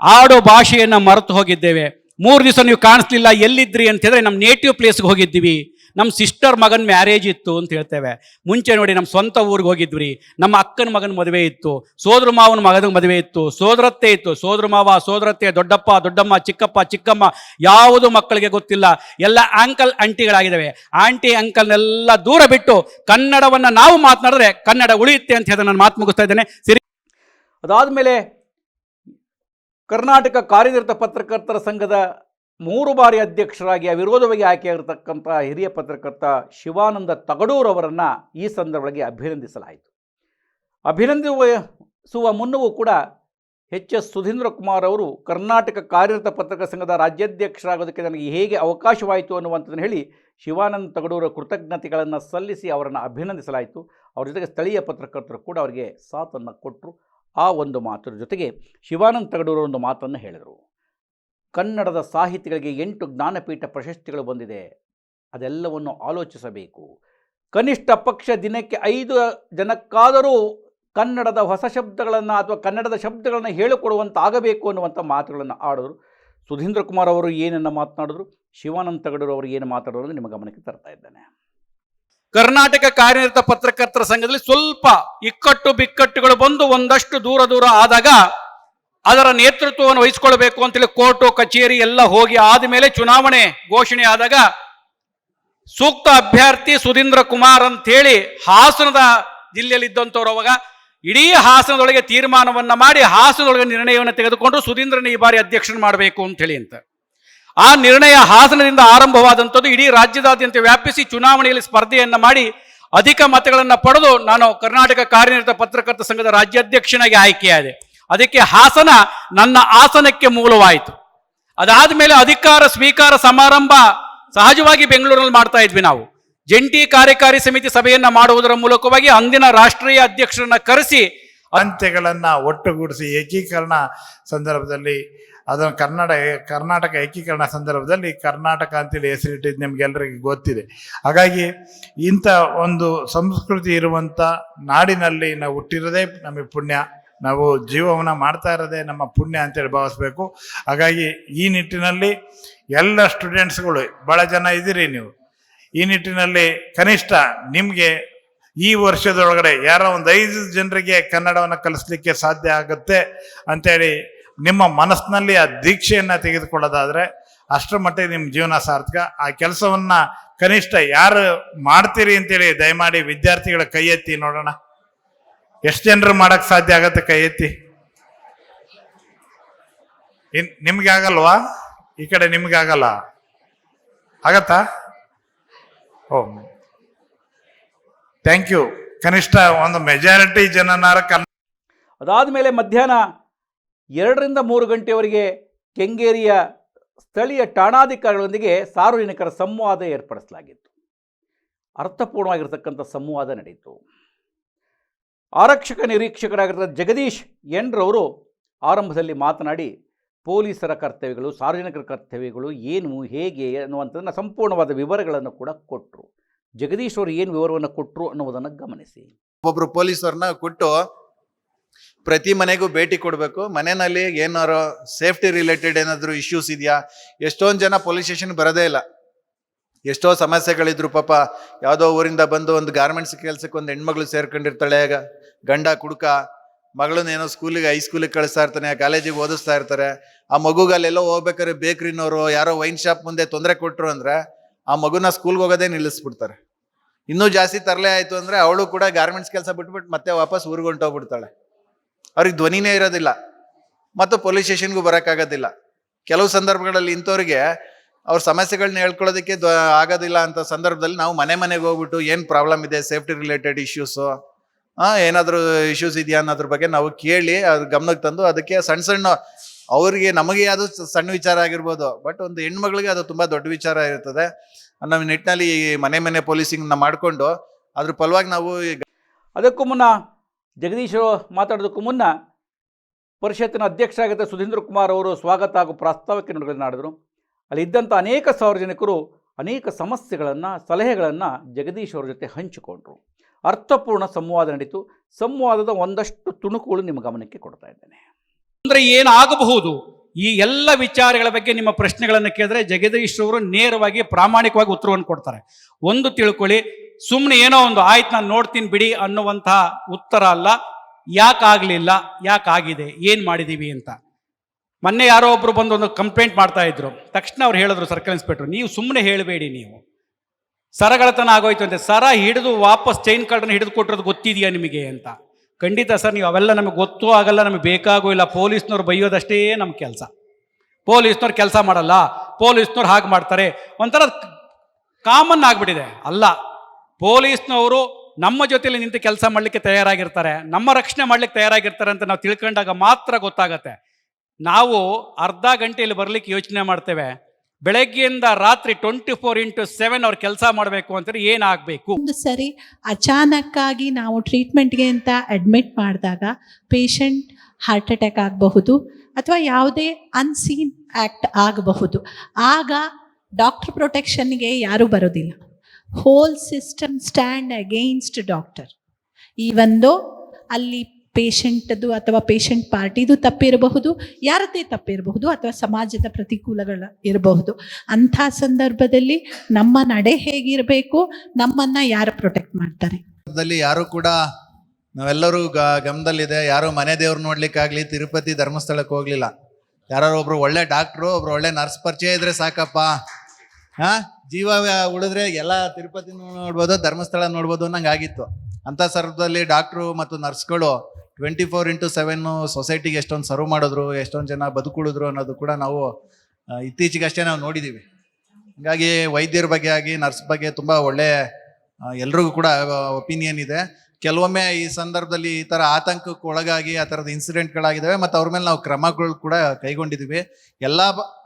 D: ಆಡೋ ಭಾಷೆಯನ್ನು ಮರೆತು ಹೋಗಿದ್ದೇವೆ. ಮೂರು ದಿವಸ ನೀವು ಕಾಣಿಸ್ಲಿಲ್ಲ, ಎಲ್ಲಿದ್ರಿ ಅಂತ ಹೇಳಿದ್ರೆ ನಮ್ಮ ನೇಟಿವ್ ಪ್ಲೇಸ್ಗೆ ಹೋಗಿದ್ದೀವಿ. ನಮ್ಮ ಸಿಸ್ಟರ್ ಮಗನ ಮ್ಯಾರೇಜ್ ಇತ್ತು ಅಂತ ಹೇಳ್ತೇವೆ. ಮುಂಚೆ ನೋಡಿ ನಮ್ಮ ಸ್ವಂತ ಊರಿಗೆ ಹೋಗಿದ್ವಿ. ನಮ್ಮ ಅಕ್ಕನ ಮಗನ ಮದುವೆ ಇತ್ತು. ಸೋದರ ಮಾವನ ಮಗನ ಮದುವೆ ಇತ್ತು. ಸೋದರತ್ತೆ ಇತ್ತು. ಸೋದರ ಮಾವ, ಸೋದರತ್ತೆ, ದೊಡ್ಡಪ್ಪ, ದೊಡ್ಡಮ್ಮ, ಚಿಕ್ಕಪ್ಪ, ಚಿಕ್ಕಮ್ಮ ಯಾವುದು ಮಕ್ಕಳಿಗೆ ಗೊತ್ತಿಲ್ಲ. ಎಲ್ಲ ಆಂಕಲ್ ಆಂಟಿಗಳಾಗಿದ್ದಾವೆ ಆಂಟಿ ಅಂಕಲ್ನೆಲ್ಲ ದೂರ ಬಿಟ್ಟು ಕನ್ನಡವನ್ನು ನಾವು ಮಾತನಾಡಿದ್ರೆ ಕನ್ನಡ ಉಳಿಯುತ್ತೆ ಅಂತ ಹೇಳಿ ನಾನು ಮಾತು ಮುಗಿಸ್ತಾ ಇದ್ದೇನೆ. ಸಿರಿ
A: ಅದಾದಮೇಲೆ ಕರ್ನಾಟಕ ಕಾರ್ಯನಿರತ ಪತ್ರಕರ್ತರ ಸಂಘದ ಮೂರು ಬಾರಿ ಅಧ್ಯಕ್ಷರಾಗಿ ಅವಿರೋಧವಾಗಿ ಆಯ್ಕೆಯಾಗಿರ್ತಕ್ಕಂಥ ಹಿರಿಯ ಪತ್ರಕರ್ತ ಶಿವಾನಂದ ತಗಡೂರವರನ್ನು ಈ ಸಂದರ್ಭದಲ್ಲಿ ಅಭಿನಂದಿಸಲಾಯಿತು. ಅಭಿನಂದಿಸುವ ಮುನ್ನವೂ ಕೂಡ ಎಚ್ ಎಸ್ ಸುಧೀಂದ್ರ ಕುಮಾರ್ ಅವರು ಕರ್ನಾಟಕ ಕಾರ್ಯರತ ಪತ್ರಕ ಸಂಘದ ರಾಜ್ಯಾಧ್ಯಕ್ಷರಾಗೋದಕ್ಕೆ ನನಗೆ ಹೇಗೆ ಅವಕಾಶವಾಯಿತು ಅನ್ನುವಂಥದ್ದನ್ನು ಹೇಳಿ ಶಿವಾನಂದ ತಗಡೂರ ಕೃತಜ್ಞತೆಗಳನ್ನು ಸಲ್ಲಿಸಿ ಅವರನ್ನು ಅಭಿನಂದಿಸಲಾಯಿತು. ಅವರ ಜೊತೆಗೆ ಸ್ಥಳೀಯ ಪತ್ರಕರ್ತರು ಕೂಡ ಅವರಿಗೆ ಸಾಥನ್ನು ಕೊಟ್ಟರು ಆ ಒಂದು ಮಾತರ ಜೊತೆಗೆ ಶಿವಾನಂದ ತಗಡೂರ ಒಂದು ಮಾತನ್ನು ಹೇಳಿದರು. ಕನ್ನಡದ ಸಾಹಿತಿಗಳಿಗೆ ಎಂಟು ಜ್ಞಾನಪೀಠ ಪ್ರಶಸ್ತಿಗಳು ಬಂದಿದೆ. ಅದೆಲ್ಲವನ್ನು ಆಲೋಚಿಸಬೇಕು. ಕನಿಷ್ಠ ಪಕ್ಷ ದಿನಕ್ಕೆ ಐದು ಜನಕ್ಕಾದರೂ ಕನ್ನಡದ ಹೊಸ ಶಬ್ದಗಳನ್ನು ಅಥವಾ ಕನ್ನಡದ ಶಬ್ದಗಳನ್ನು ಹೇಳಿಕೊಡುವಂತಾಗಬೇಕು ಅನ್ನುವಂಥ ಮಾತುಗಳನ್ನು ಆಡಿದ್ರು. ಸುಧೀಂದ್ರ ಕುಮಾರ್ ಅವರು ಏನನ್ನು ಮಾತನಾಡಿದ್ರು? ಶಿವಾನಂದ ತಗಡೂರು ಅವರು ಏನು ಮಾತಾಡೋದು ನಿಮ್ಮ ಗಮನಕ್ಕೆ ತರ್ತಾ ಇದ್ದಾನೆ.
D: ಕರ್ನಾಟಕ ಕಾರ್ಯನಿರತ ಪತ್ರಕರ್ತರ ಸಂಘದಲ್ಲಿ ಸ್ವಲ್ಪ ಇಕ್ಕಟ್ಟು ಬಿಕ್ಕಟ್ಟುಗಳು ಬಂದು ಒಂದಷ್ಟು ದೂರ ದೂರ ಆದಾಗ ಅದರ ನೇತೃತ್ವವನ್ನು ವಹಿಸಿಕೊಳ್ಬೇಕು ಅಂತೇಳಿ ಕೋರ್ಟು, ಕಚೇರಿ ಎಲ್ಲ ಹೋಗಿ ಆದಮೇಲೆ ಚುನಾವಣೆ ಘೋಷಣೆ ಆದಾಗ ಸೂಕ್ತ ಅಭ್ಯರ್ಥಿ ಸುಧೀಂದ್ರ ಕುಮಾರ್ ಅಂತ ಹಾಸನದ ಜಿಲ್ಲೆಯಲ್ಲಿ ಇದ್ದಂಥವ್ರು ಅವಾಗ ಇಡೀ ಹಾಸನದೊಳಗೆ ತೀರ್ಮಾನವನ್ನ ಮಾಡಿ ಹಾಸನದೊಳಗೆ ನಿರ್ಣಯವನ್ನು ತೆಗೆದುಕೊಂಡು ಸುಧೀಂದ್ರನ ಈ ಬಾರಿ ಅಧ್ಯಕ್ಷನ ಮಾಡಬೇಕು ಅಂತ ಹೇಳಿ ಅಂತ. ಆ ನಿರ್ಣಯ ಹಾಸನದಿಂದ ಆರಂಭವಾದಂಥದ್ದು ಇಡೀ ರಾಜ್ಯದಾದ್ಯಂತ ವ್ಯಾಪಿಸಿ ಚುನಾವಣೆಯಲ್ಲಿ ಸ್ಪರ್ಧೆಯನ್ನು ಮಾಡಿ ಅಧಿಕ ಮತಗಳನ್ನು ಪಡೆದು ನಾನು ಕರ್ನಾಟಕ ಕಾರ್ಯನಿರತ ಪತ್ರಕರ್ತ ಸಂಘದ ರಾಜ್ಯಾಧ್ಯಕ್ಷನಾಗಿ ಆಯ್ಕೆಯಾದೆ. ಅದಕ್ಕೆ ಹಾಸನ ನನ್ನ ಆಸನಕ್ಕೆ ಮೂಲವಾಯಿತು. ಅದಾದ ಮೇಲೆ ಅಧಿಕಾರ, ಸ್ವೀಕಾರ, ಸಮಾರಂಭ ಸಹಜವಾಗಿ ಬೆಂಗಳೂರಿನಲ್ಲಿ ಮಾಡ್ತಾ ಇದ್ವಿ ನಾವು. ಜಂಟಿ ಕಾರ್ಯಕಾರಿ ಸಮಿತಿ ಸಭೆಯನ್ನ ಮಾಡುವುದರ ಮೂಲಕವಾಗಿ ಅಂದಿನ ರಾಷ್ಟ್ರೀಯ ಅಧ್ಯಕ್ಷರನ್ನ ಕರೆಸಿ
E: ಅಂತ್ಯಗಳನ್ನು ಒಟ್ಟುಗೂಡಿಸಿ ಏಕೀಕರಣ ಸಂದರ್ಭದಲ್ಲಿ, ಅದನ್ನು ಕನ್ನಡ ಕರ್ನಾಟಕ ಏಕೀಕರಣ ಸಂದರ್ಭದಲ್ಲಿ ಕರ್ನಾಟಕ ಅಂತೇಳಿ ಹೆಸರಿಟ್ಟಿದ್ದು ನಿಮಗೆಲ್ಲರಿಗೂ ಗೊತ್ತಿದೆ. ಹಾಗಾಗಿ ಇಂಥ ಒಂದು ಸಂಸ್ಕೃತಿ ಇರುವಂಥ ನಾಡಿನಲ್ಲಿ ನಾವು ಹುಟ್ಟಿರೋದೇ ನಮಗೆ ಪುಣ್ಯ. ನಾವು ಜೀವವನ್ನು ಮಾಡ್ತಾ ಇರೋದೇ ನಮ್ಮ ಪುಣ್ಯ ಅಂತೇಳಿ ಭಾವಿಸ್ಬೇಕು. ಹಾಗಾಗಿ ಈ ನಿಟ್ಟಿನಲ್ಲಿ ಎಲ್ಲ ಸ್ಟೂಡೆಂಟ್ಸ್ಗಳು ಭಾಳ ಜನ ಇದ್ದೀರಿ ನೀವು. ಈ ನಿಟ್ಟಿನಲ್ಲಿ ಕನಿಷ್ಠ ನಿಮಗೆ ಈ ವರ್ಷದೊಳಗಡೆ ಯಾರೋ ಒಂದು ಐದು ಜನರಿಗೆ ಕನ್ನಡವನ್ನು ಕಲಿಸ್ಲಿಕ್ಕೆ ಸಾಧ್ಯ ಆಗುತ್ತೆ ಅಂತೇಳಿ ನಿಮ್ಮ ಮನಸ್ಸಿನಲ್ಲಿ ಆ ದೀಕ್ಷೆಯನ್ನು ತೆಗೆದುಕೊಳ್ಳೋದಾದರೆ ಅಷ್ಟರ ಮಟ್ಟಿಗೆ ನಿಮ್ಮ ಜೀವನ ಸಾರ್ಥಕ. ಆ ಕೆಲಸವನ್ನು ಕನಿಷ್ಠ ಯಾರು ಮಾಡ್ತೀರಿ ಅಂತೇಳಿ ದಯಮಾಡಿ ವಿದ್ಯಾರ್ಥಿಗಳ ಕೈ ಎತ್ತಿ ನೋಡೋಣ. ಎಷ್ಟು ಜನರು ಮಾಡಕ್ ಸಾಧ್ಯ ಆಗತ್ತೆ ಕೈ ಎತ್ತಿ? ನಿಮ್ಗೆ ಆಗಲ್ವಾ? ಈ ಕಡೆ ನಿಮ್ಗೆ ಆಗಲ್ಲ. ಆಗತ್ತಾ? ಓ. ಥ್ಯಾಂಕ್ ಯು ಕನಿಷ್ಠ ಒಂದು ಮೆಜಾರಿಟಿ ಜನನಾರ ಕನ್ನಡ
A: ಅದಾದ ಮೇಲೆ ಮಧ್ಯಾಹ್ನ ಎರಡರಿಂದ ಮೂರು ಗಂಟೆಯವರೆಗೆ ಕೆಂಗೇರಿಯ ಸ್ಥಳೀಯ ಠಾಣಾಧಿಕಾರಿಗಳೊಂದಿಗೆ ಸಾರ್ವಜನಿಕರ ಸಂವಾದ ಏರ್ಪಡಿಸಲಾಗಿತ್ತು. ಅರ್ಥಪೂರ್ಣವಾಗಿರ್ತಕ್ಕಂಥ ಸಂವಾದ ನಡೆಯಿತು. ಆರಕ್ಷಕ ನಿರೀಕ್ಷಕರಾಗಿರ್ತಾರೆ ಜಗದೀಶ್ ಎನ್ರವರು ಆರಂಭದಲ್ಲಿ ಮಾತನಾಡಿ, ಪೊಲೀಸರ ಕರ್ತವ್ಯಗಳು, ಸಾರ್ವಜನಿಕರ ಕರ್ತವ್ಯಗಳು ಏನು, ಹೇಗೆ ಅನ್ನುವಂಥದ್ದನ್ನು ಸಂಪೂರ್ಣವಾದ ವಿವರಗಳನ್ನು ಕೂಡ ಕೊಟ್ಟರು ಜಗದೀಶ್ ಅವರು ಏನು ವಿವರವನ್ನು ಕೊಟ್ಟರು ಅನ್ನುವುದನ್ನು ಗಮನಿಸಿ.
F: ಒಬ್ಬೊಬ್ರು ಪೊಲೀಸರನ್ನ ಕೊಟ್ಟು ಪ್ರತಿ ಮನೆಗೂ ಭೇಟಿ ಕೊಡಬೇಕು. ಮನೆಯಲ್ಲಿ ಏನಾರು ಸೇಫ್ಟಿ ರಿಲೇಟೆಡ್ ಏನಾದರೂ ಇಶ್ಯೂಸ್ ಇದೆಯಾ? ಎಷ್ಟೊಂದು ಜನ ಪೊಲೀಸ್ ಸ್ಟೇಷನ್ ಬರೋದೇ ಇಲ್ಲ. ಎಷ್ಟೋ ಸಮಸ್ಯೆಗಳಿದ್ರು ಪಾಪ, ಯಾವುದೋ ಊರಿಂದ ಬಂದು ಒಂದು ಗಾರ್ಮೆಂಟ್ಸ್ ಕೆಲಸಕ್ಕೆ ಒಂದು ಹೆಣ್ಮಗಳು ಸೇರ್ಕೊಂಡಿರ್ತಾಳೆ ಗ- ಗಂಡ ಕುಡುಕ ಮಗಳನ್ನ ಏನೋ ಸ್ಕೂಲಿಗೆ ಹೈಸ್ಕೂಲಿಗೆ ಕಳಿಸ್ತಾ ಇರ್ತಾನೆ ಕಾಲೇಜಿಗೆ ಓದಿಸ್ತಾ ಇರ್ತಾರೆ. ಆ ಮಗುಗೆ ಅಲ್ಲೆಲ್ಲೋ ಹೋಗ್ಬೇಕಾದ್ರೆ ಬೇಕ್ರಿನವರು ಯಾರೋ ವೈನ್ ಶಾಪ್ ಮುಂದೆ ತೊಂದರೆ ಕೊಟ್ಟರು ಅಂದರೆ ಆ ಮಗುನ ಸ್ಕೂಲ್ಗೆ ಹೋಗೋದೇ ನಿಲ್ಲಿಸ್ಬಿಡ್ತಾರೆ. ಇನ್ನೂ ಜಾಸ್ತಿ ತರಲೆ ಆಯಿತು ಅಂದರೆ ಅವಳು ಕೂಡ ಗಾರ್ಮೆಂಟ್ಸ್ ಕೆಲಸ ಬಿಟ್ಬಿಟ್ಟು ಮತ್ತೆ ವಾಪಸ್ ಊರಿಗೆ ಹೊಂಟೋಗ್ಬಿಡ್ತಾಳೆ. ಅವ್ರಿಗೆ ಧ್ವನಿನೇ ಇರೋದಿಲ್ಲ. ಮತ್ತು ಪೊಲೀಸ್ ಸ್ಟೇಷನ್ಗೂ ಬರೋಕ್ಕಾಗೋದಿಲ್ಲ. ಕೆಲವು ಸಂದರ್ಭಗಳಲ್ಲಿ ಇಂಥವ್ರಿಗೆ ಅವ್ರ ಸಮಸ್ಯೆಗಳನ್ನ ಹೇಳ್ಕೊಳ್ಳೋದಕ್ಕೆ ಆಗೋದಿಲ್ಲ ಅಂತ ಸಂದರ್ಭದಲ್ಲಿ ನಾವು ಮನೆ ಮನೆಗೆ ಹೋಗ್ಬಿಟ್ಟು ಏನು ಪ್ರಾಬ್ಲಮ್ ಇದೆ ಸೇಫ್ಟಿ ರಿಲೇಟೆಡ್ ಇಶ್ಯೂಸು ಏನಾದರೂ ಇಶ್ಯೂಸ್ ಇದೆಯಾ ಅನ್ನೋದ್ರ ಬಗ್ಗೆ ನಾವು ಕೇಳಿ ಅದ್ರ ಗಮನಕ್ಕೆ ತಂದು ಅದಕ್ಕೆ ಸಣ್ಣ ಸಣ್ಣ ಅವರಿಗೆ ನಮಗೆ ಅದು ಸಣ್ಣ ವಿಚಾರ ಆಗಿರ್ಬೋದು ಬಟ್ ಒಂದು ಹೆಣ್ಮಗಳಿಗೆ ಅದು ತುಂಬ ದೊಡ್ಡ ವಿಚಾರ ಇರ್ತದೆ. ನಮ್ಮ ನಿಟ್ಟಿನಲ್ಲಿ ಮನೆ ಮನೆ ಪೊಲೀಸಿಂಗ್ನ ಮಾಡಿಕೊಂಡು, ಅದ್ರ ಫಲವಾಗಿ ನಾವು
A: ಅದಕ್ಕೂ ಮುನ್ನ ಜಗದೀಶರು ಮಾತಾಡೋದಕ್ಕೂ ಮುನ್ನ ಪರಿಷತ್ತಿನ ಅಧ್ಯಕ್ಷರಾಗಿದ್ದ ಸುಧೀಂದ್ರ ಕುಮಾರ್ ಅವರು ಸ್ವಾಗತ ಹಾಗೂ ಪ್ರಾಸ್ತಾವಿಕ ಅಲ್ಲಿ ಇದ್ದಂಥ ಅನೇಕ ಸಾರ್ವಜನಿಕರು ಅನೇಕ ಸಮಸ್ಯೆಗಳನ್ನು, ಸಲಹೆಗಳನ್ನು ಜಗದೀಶ್ ಅವರ ಜೊತೆ ಹಂಚಿಕೊಂಡರು. ಅರ್ಥಪೂರ್ಣ ಸಂವಾದ ನಡೀತು. ಸಂವಾದದ ಒಂದಷ್ಟು ತುಣುಕುಗಳು ನಿಮ್ಮ ಗಮನಕ್ಕೆ ಕೊಡ್ತಾ ಇದ್ದೇನೆ.
D: ಅಂದರೆ ಏನಾಗಬಹುದು ಈ ಎಲ್ಲ ವಿಚಾರಗಳ ಬಗ್ಗೆ ನಿಮ್ಮ ಪ್ರಶ್ನೆಗಳನ್ನು ಕೇಳಿದ್ರೆ ಜಗದೀಶ್ ಅವರು ನೇರವಾಗಿ ಪ್ರಾಮಾಣಿಕವಾಗಿ ಉತ್ತರವನ್ನು ಕೊಡ್ತಾರೆ. ಒಂದು ತಿಳ್ಕೊಳ್ಳಿ ಸುಮ್ಮನೆ ಏನೋ ಒಂದು ಆಯ್ತು ನಾನು ನೋಡ್ತೀನಿ ಬಿಡಿ ಅನ್ನುವಂತಹ ಉತ್ತರ ಅಲ್ಲ. ಯಾಕಾಗಲಿಲ್ಲ ಯಾಕಾಗಿದೆ ಏನು ಮಾಡಿದೀವಿ ಅಂತ. ಮೊನ್ನೆ ಯಾರೋ ಒಬ್ಬರು ಬಂದು ಒಂದು ಕಂಪ್ಲೇಂಟ್ ಮಾಡ್ತಾ ಇದ್ರು. ತಕ್ಷಣ ಅವ್ರು ಹೇಳಿದ್ರು ಸರ್ಕಲ್ ಇನ್ಸ್ಪೆಕ್ಟ್ರು ನೀವು ಸುಮ್ಮನೆ ಹೇಳಬೇಡಿ ನೀವು. ಸರಗಳತನ ಆಗೋಯ್ತು ಅಂತೆ. ಸರ ಹಿಡಿದು ವಾಪಸ್ ಚೈನ್ ಕಾರ್ಡನ್ನು ಹಿಡಿದು ಕೊಟ್ಟಿರೋದು ಗೊತ್ತಿದೆಯಾ ನಿಮಗೆ ಅಂತ. ಖಂಡಿತ ಸರ್, ನೀವು ಅವೆಲ್ಲ ನಮಗೆ ಗೊತ್ತೂ ಆಗಲ್ಲ, ನಮಗೆ ಬೇಕಾಗೂ ಇಲ್ಲ, ಪೊಲೀಸ್ನವ್ರು ಬೈಯೋದಷ್ಟೇ ನಮ್ಮ ಕೆಲಸ. ಪೊಲೀಸ್ನವ್ರು ಕೆಲಸ ಮಾಡಲ್ಲ, ಪೊಲೀಸ್ನವ್ರು ಹಾಗೆ ಮಾಡ್ತಾರೆ. ಒಂಥರ ಕಾಮನ್ ಆಗಿಬಿಟ್ಟಿದೆ. ಅಲ್ಲ, ಪೊಲೀಸ್ನವರು ನಮ್ಮ ಜೊತೆಯಲ್ಲಿ ನಿಂತು ಕೆಲಸ ಮಾಡಲಿಕ್ಕೆ ತಯಾರಾಗಿರ್ತಾರೆ, ನಮ್ಮ ರಕ್ಷಣೆ ಮಾಡ್ಲಿಕ್ಕೆ ತಯಾರಾಗಿರ್ತಾರೆ ಅಂತ ನಾವು ತಿಳ್ಕೊಂಡಾಗ ಮಾತ್ರ ಗೊತ್ತಾಗತ್ತೆ. ನಾವು ಅರ್ಧ ಗಂಟೆಯಲ್ಲಿ ಬರಲಿಕ್ಕೆ ಯೋಚನೆ ಮಾಡ್ತೇವೆ. ಬೆಳಗ್ಗೆಯಿಂದ ರಾತ್ರಿ ಟ್ವೆಂಟಿ ಫೋರ್ ಇಂಟು ಸೆವೆನ್ ಅವ್ರು ಕೆಲಸ ಮಾಡಬೇಕು ಅಂತಂದ್ರೆ ಏನಾಗಬೇಕು?
B: ಒಂದು ಸರಿ ಅಚಾನಕ್ಕಾಗಿ ನಾವು ಟ್ರೀಟ್ಮೆಂಟ್ಗೆ ಅಂತ ಅಡ್ಮಿಟ್ ಮಾಡಿದಾಗ ಪೇಷಂಟ್ ಹಾರ್ಟ್ ಅಟ್ಯಾಕ್ ಆಗಬಹುದು ಅಥವಾ ಯಾವುದೇ ಅನ್ಸೀನ್ ಆ್ಯಕ್ಟ್ ಆಗಬಹುದು. ಆಗ ಡಾಕ್ಟರ್ ಪ್ರೊಟೆಕ್ಷನ್ಗೆ ಯಾರೂ ಬರೋದಿಲ್ಲ. Whole system stand against doctor ಈ ಒಂದು ಅಲ್ಲಿ ಪೇಷಂಟ್ದು ಅಥವಾ ಪೇಷಂಟ್ ಪಾರ್ಟಿದು ತಪ್ಪಿರಬಹುದು, ಯಾರದ್ದೇ ತಪ್ಪಿರಬಹುದು ಅಥವಾ ಸಮಾಜದ ಪ್ರತಿಕೂಲಗಳು ಇರಬಹುದು. ಅಂಥ ಸಂದರ್ಭದಲ್ಲಿ ನಮ್ಮ ನಡೆ ಹೇಗಿರಬೇಕು, ನಮ್ಮನ್ನ ಯಾರು ಪ್ರೊಟೆಕ್ಟ್ ಮಾಡ್ತಾರೆ?
F: ಯಾರು ಕೂಡ ನಾವೆಲ್ಲರೂ ಗ, ಗಮನದಲ್ಲಿದೆ, ಯಾರು ಮನೆ ದೇವ್ರು ನೋಡ್ಲಿಕ್ಕಾಗ್ಲಿ, ತಿರುಪತಿ ಧರ್ಮಸ್ಥಳಕ್ಕೆ ಹೋಗ್ಲಿಲ್ಲ. ಯಾರು ಒಬ್ರು ಒಳ್ಳೆ ಡಾಕ್ಟ್ರು, ಒಬ್ರು ಒಳ್ಳೆ ನರ್ಸ್ ಪರಿಚಯ ಇದ್ರೆ ಸಾಕಪ್ಪ. ಹಾ? ಜೀವ ಉಳಿದ್ರೆ ಎಲ್ಲ ತಿರುಪತಿ ನೋಡ್ಬೋದು, ಧರ್ಮಸ್ಥಳ ನೋಡ್ಬೋದು ಅನ್ನಂಗೆ ಆಗಿತ್ತು ಅಂಥ ಸಂದರ್ಭದಲ್ಲಿ ಡಾಕ್ಟ್ರು ಮತ್ತು ನರ್ಸ್ಗಳು ಟ್ವೆಂಟಿ ಫೋರ್ ಇಂಟು ಸೆವೆನ್ನು ಸೊಸೈಟಿಗೆ ಎಷ್ಟೊಂದು ಸರ್ವ್ ಮಾಡಿದ್ರು, ಎಷ್ಟೊಂದು ಜನ ಬದುಕುಳಿದ್ರು ಅನ್ನೋದು ಕೂಡ ನಾವು ಇತ್ತೀಚೆಗಷ್ಟೇ ನಾವು ನೋಡಿದ್ದೀವಿ ಹೀಗಾಗಿ ವೈದ್ಯರ ಬಗ್ಗೆ ಆಗಿ ನರ್ಸ್ ಬಗ್ಗೆ ತುಂಬ ಒಳ್ಳೆ ಎಲ್ರಿಗೂ ಕೂಡ ಒಪಿನಿಯನ್ ಇದೆ. ಕೆಲವೊಮ್ಮೆ ಈ ಸಂದರ್ಭದಲ್ಲಿ ಈ ಥರ ಆತಂಕಕ್ಕೆ ಒಳಗಾಗಿ ಆ ಥರದ ಇನ್ಸಿಡೆಂಟ್ಗಳಾಗಿದ್ದಾವೆ ಮತ್ತು ಅವ್ರ ಮೇಲೆ ನಾವು ಕ್ರಮಗಳು ಕೂಡ ಕೈಗೊಂಡಿದ್ದೀವಿ ಎಲ್ಲ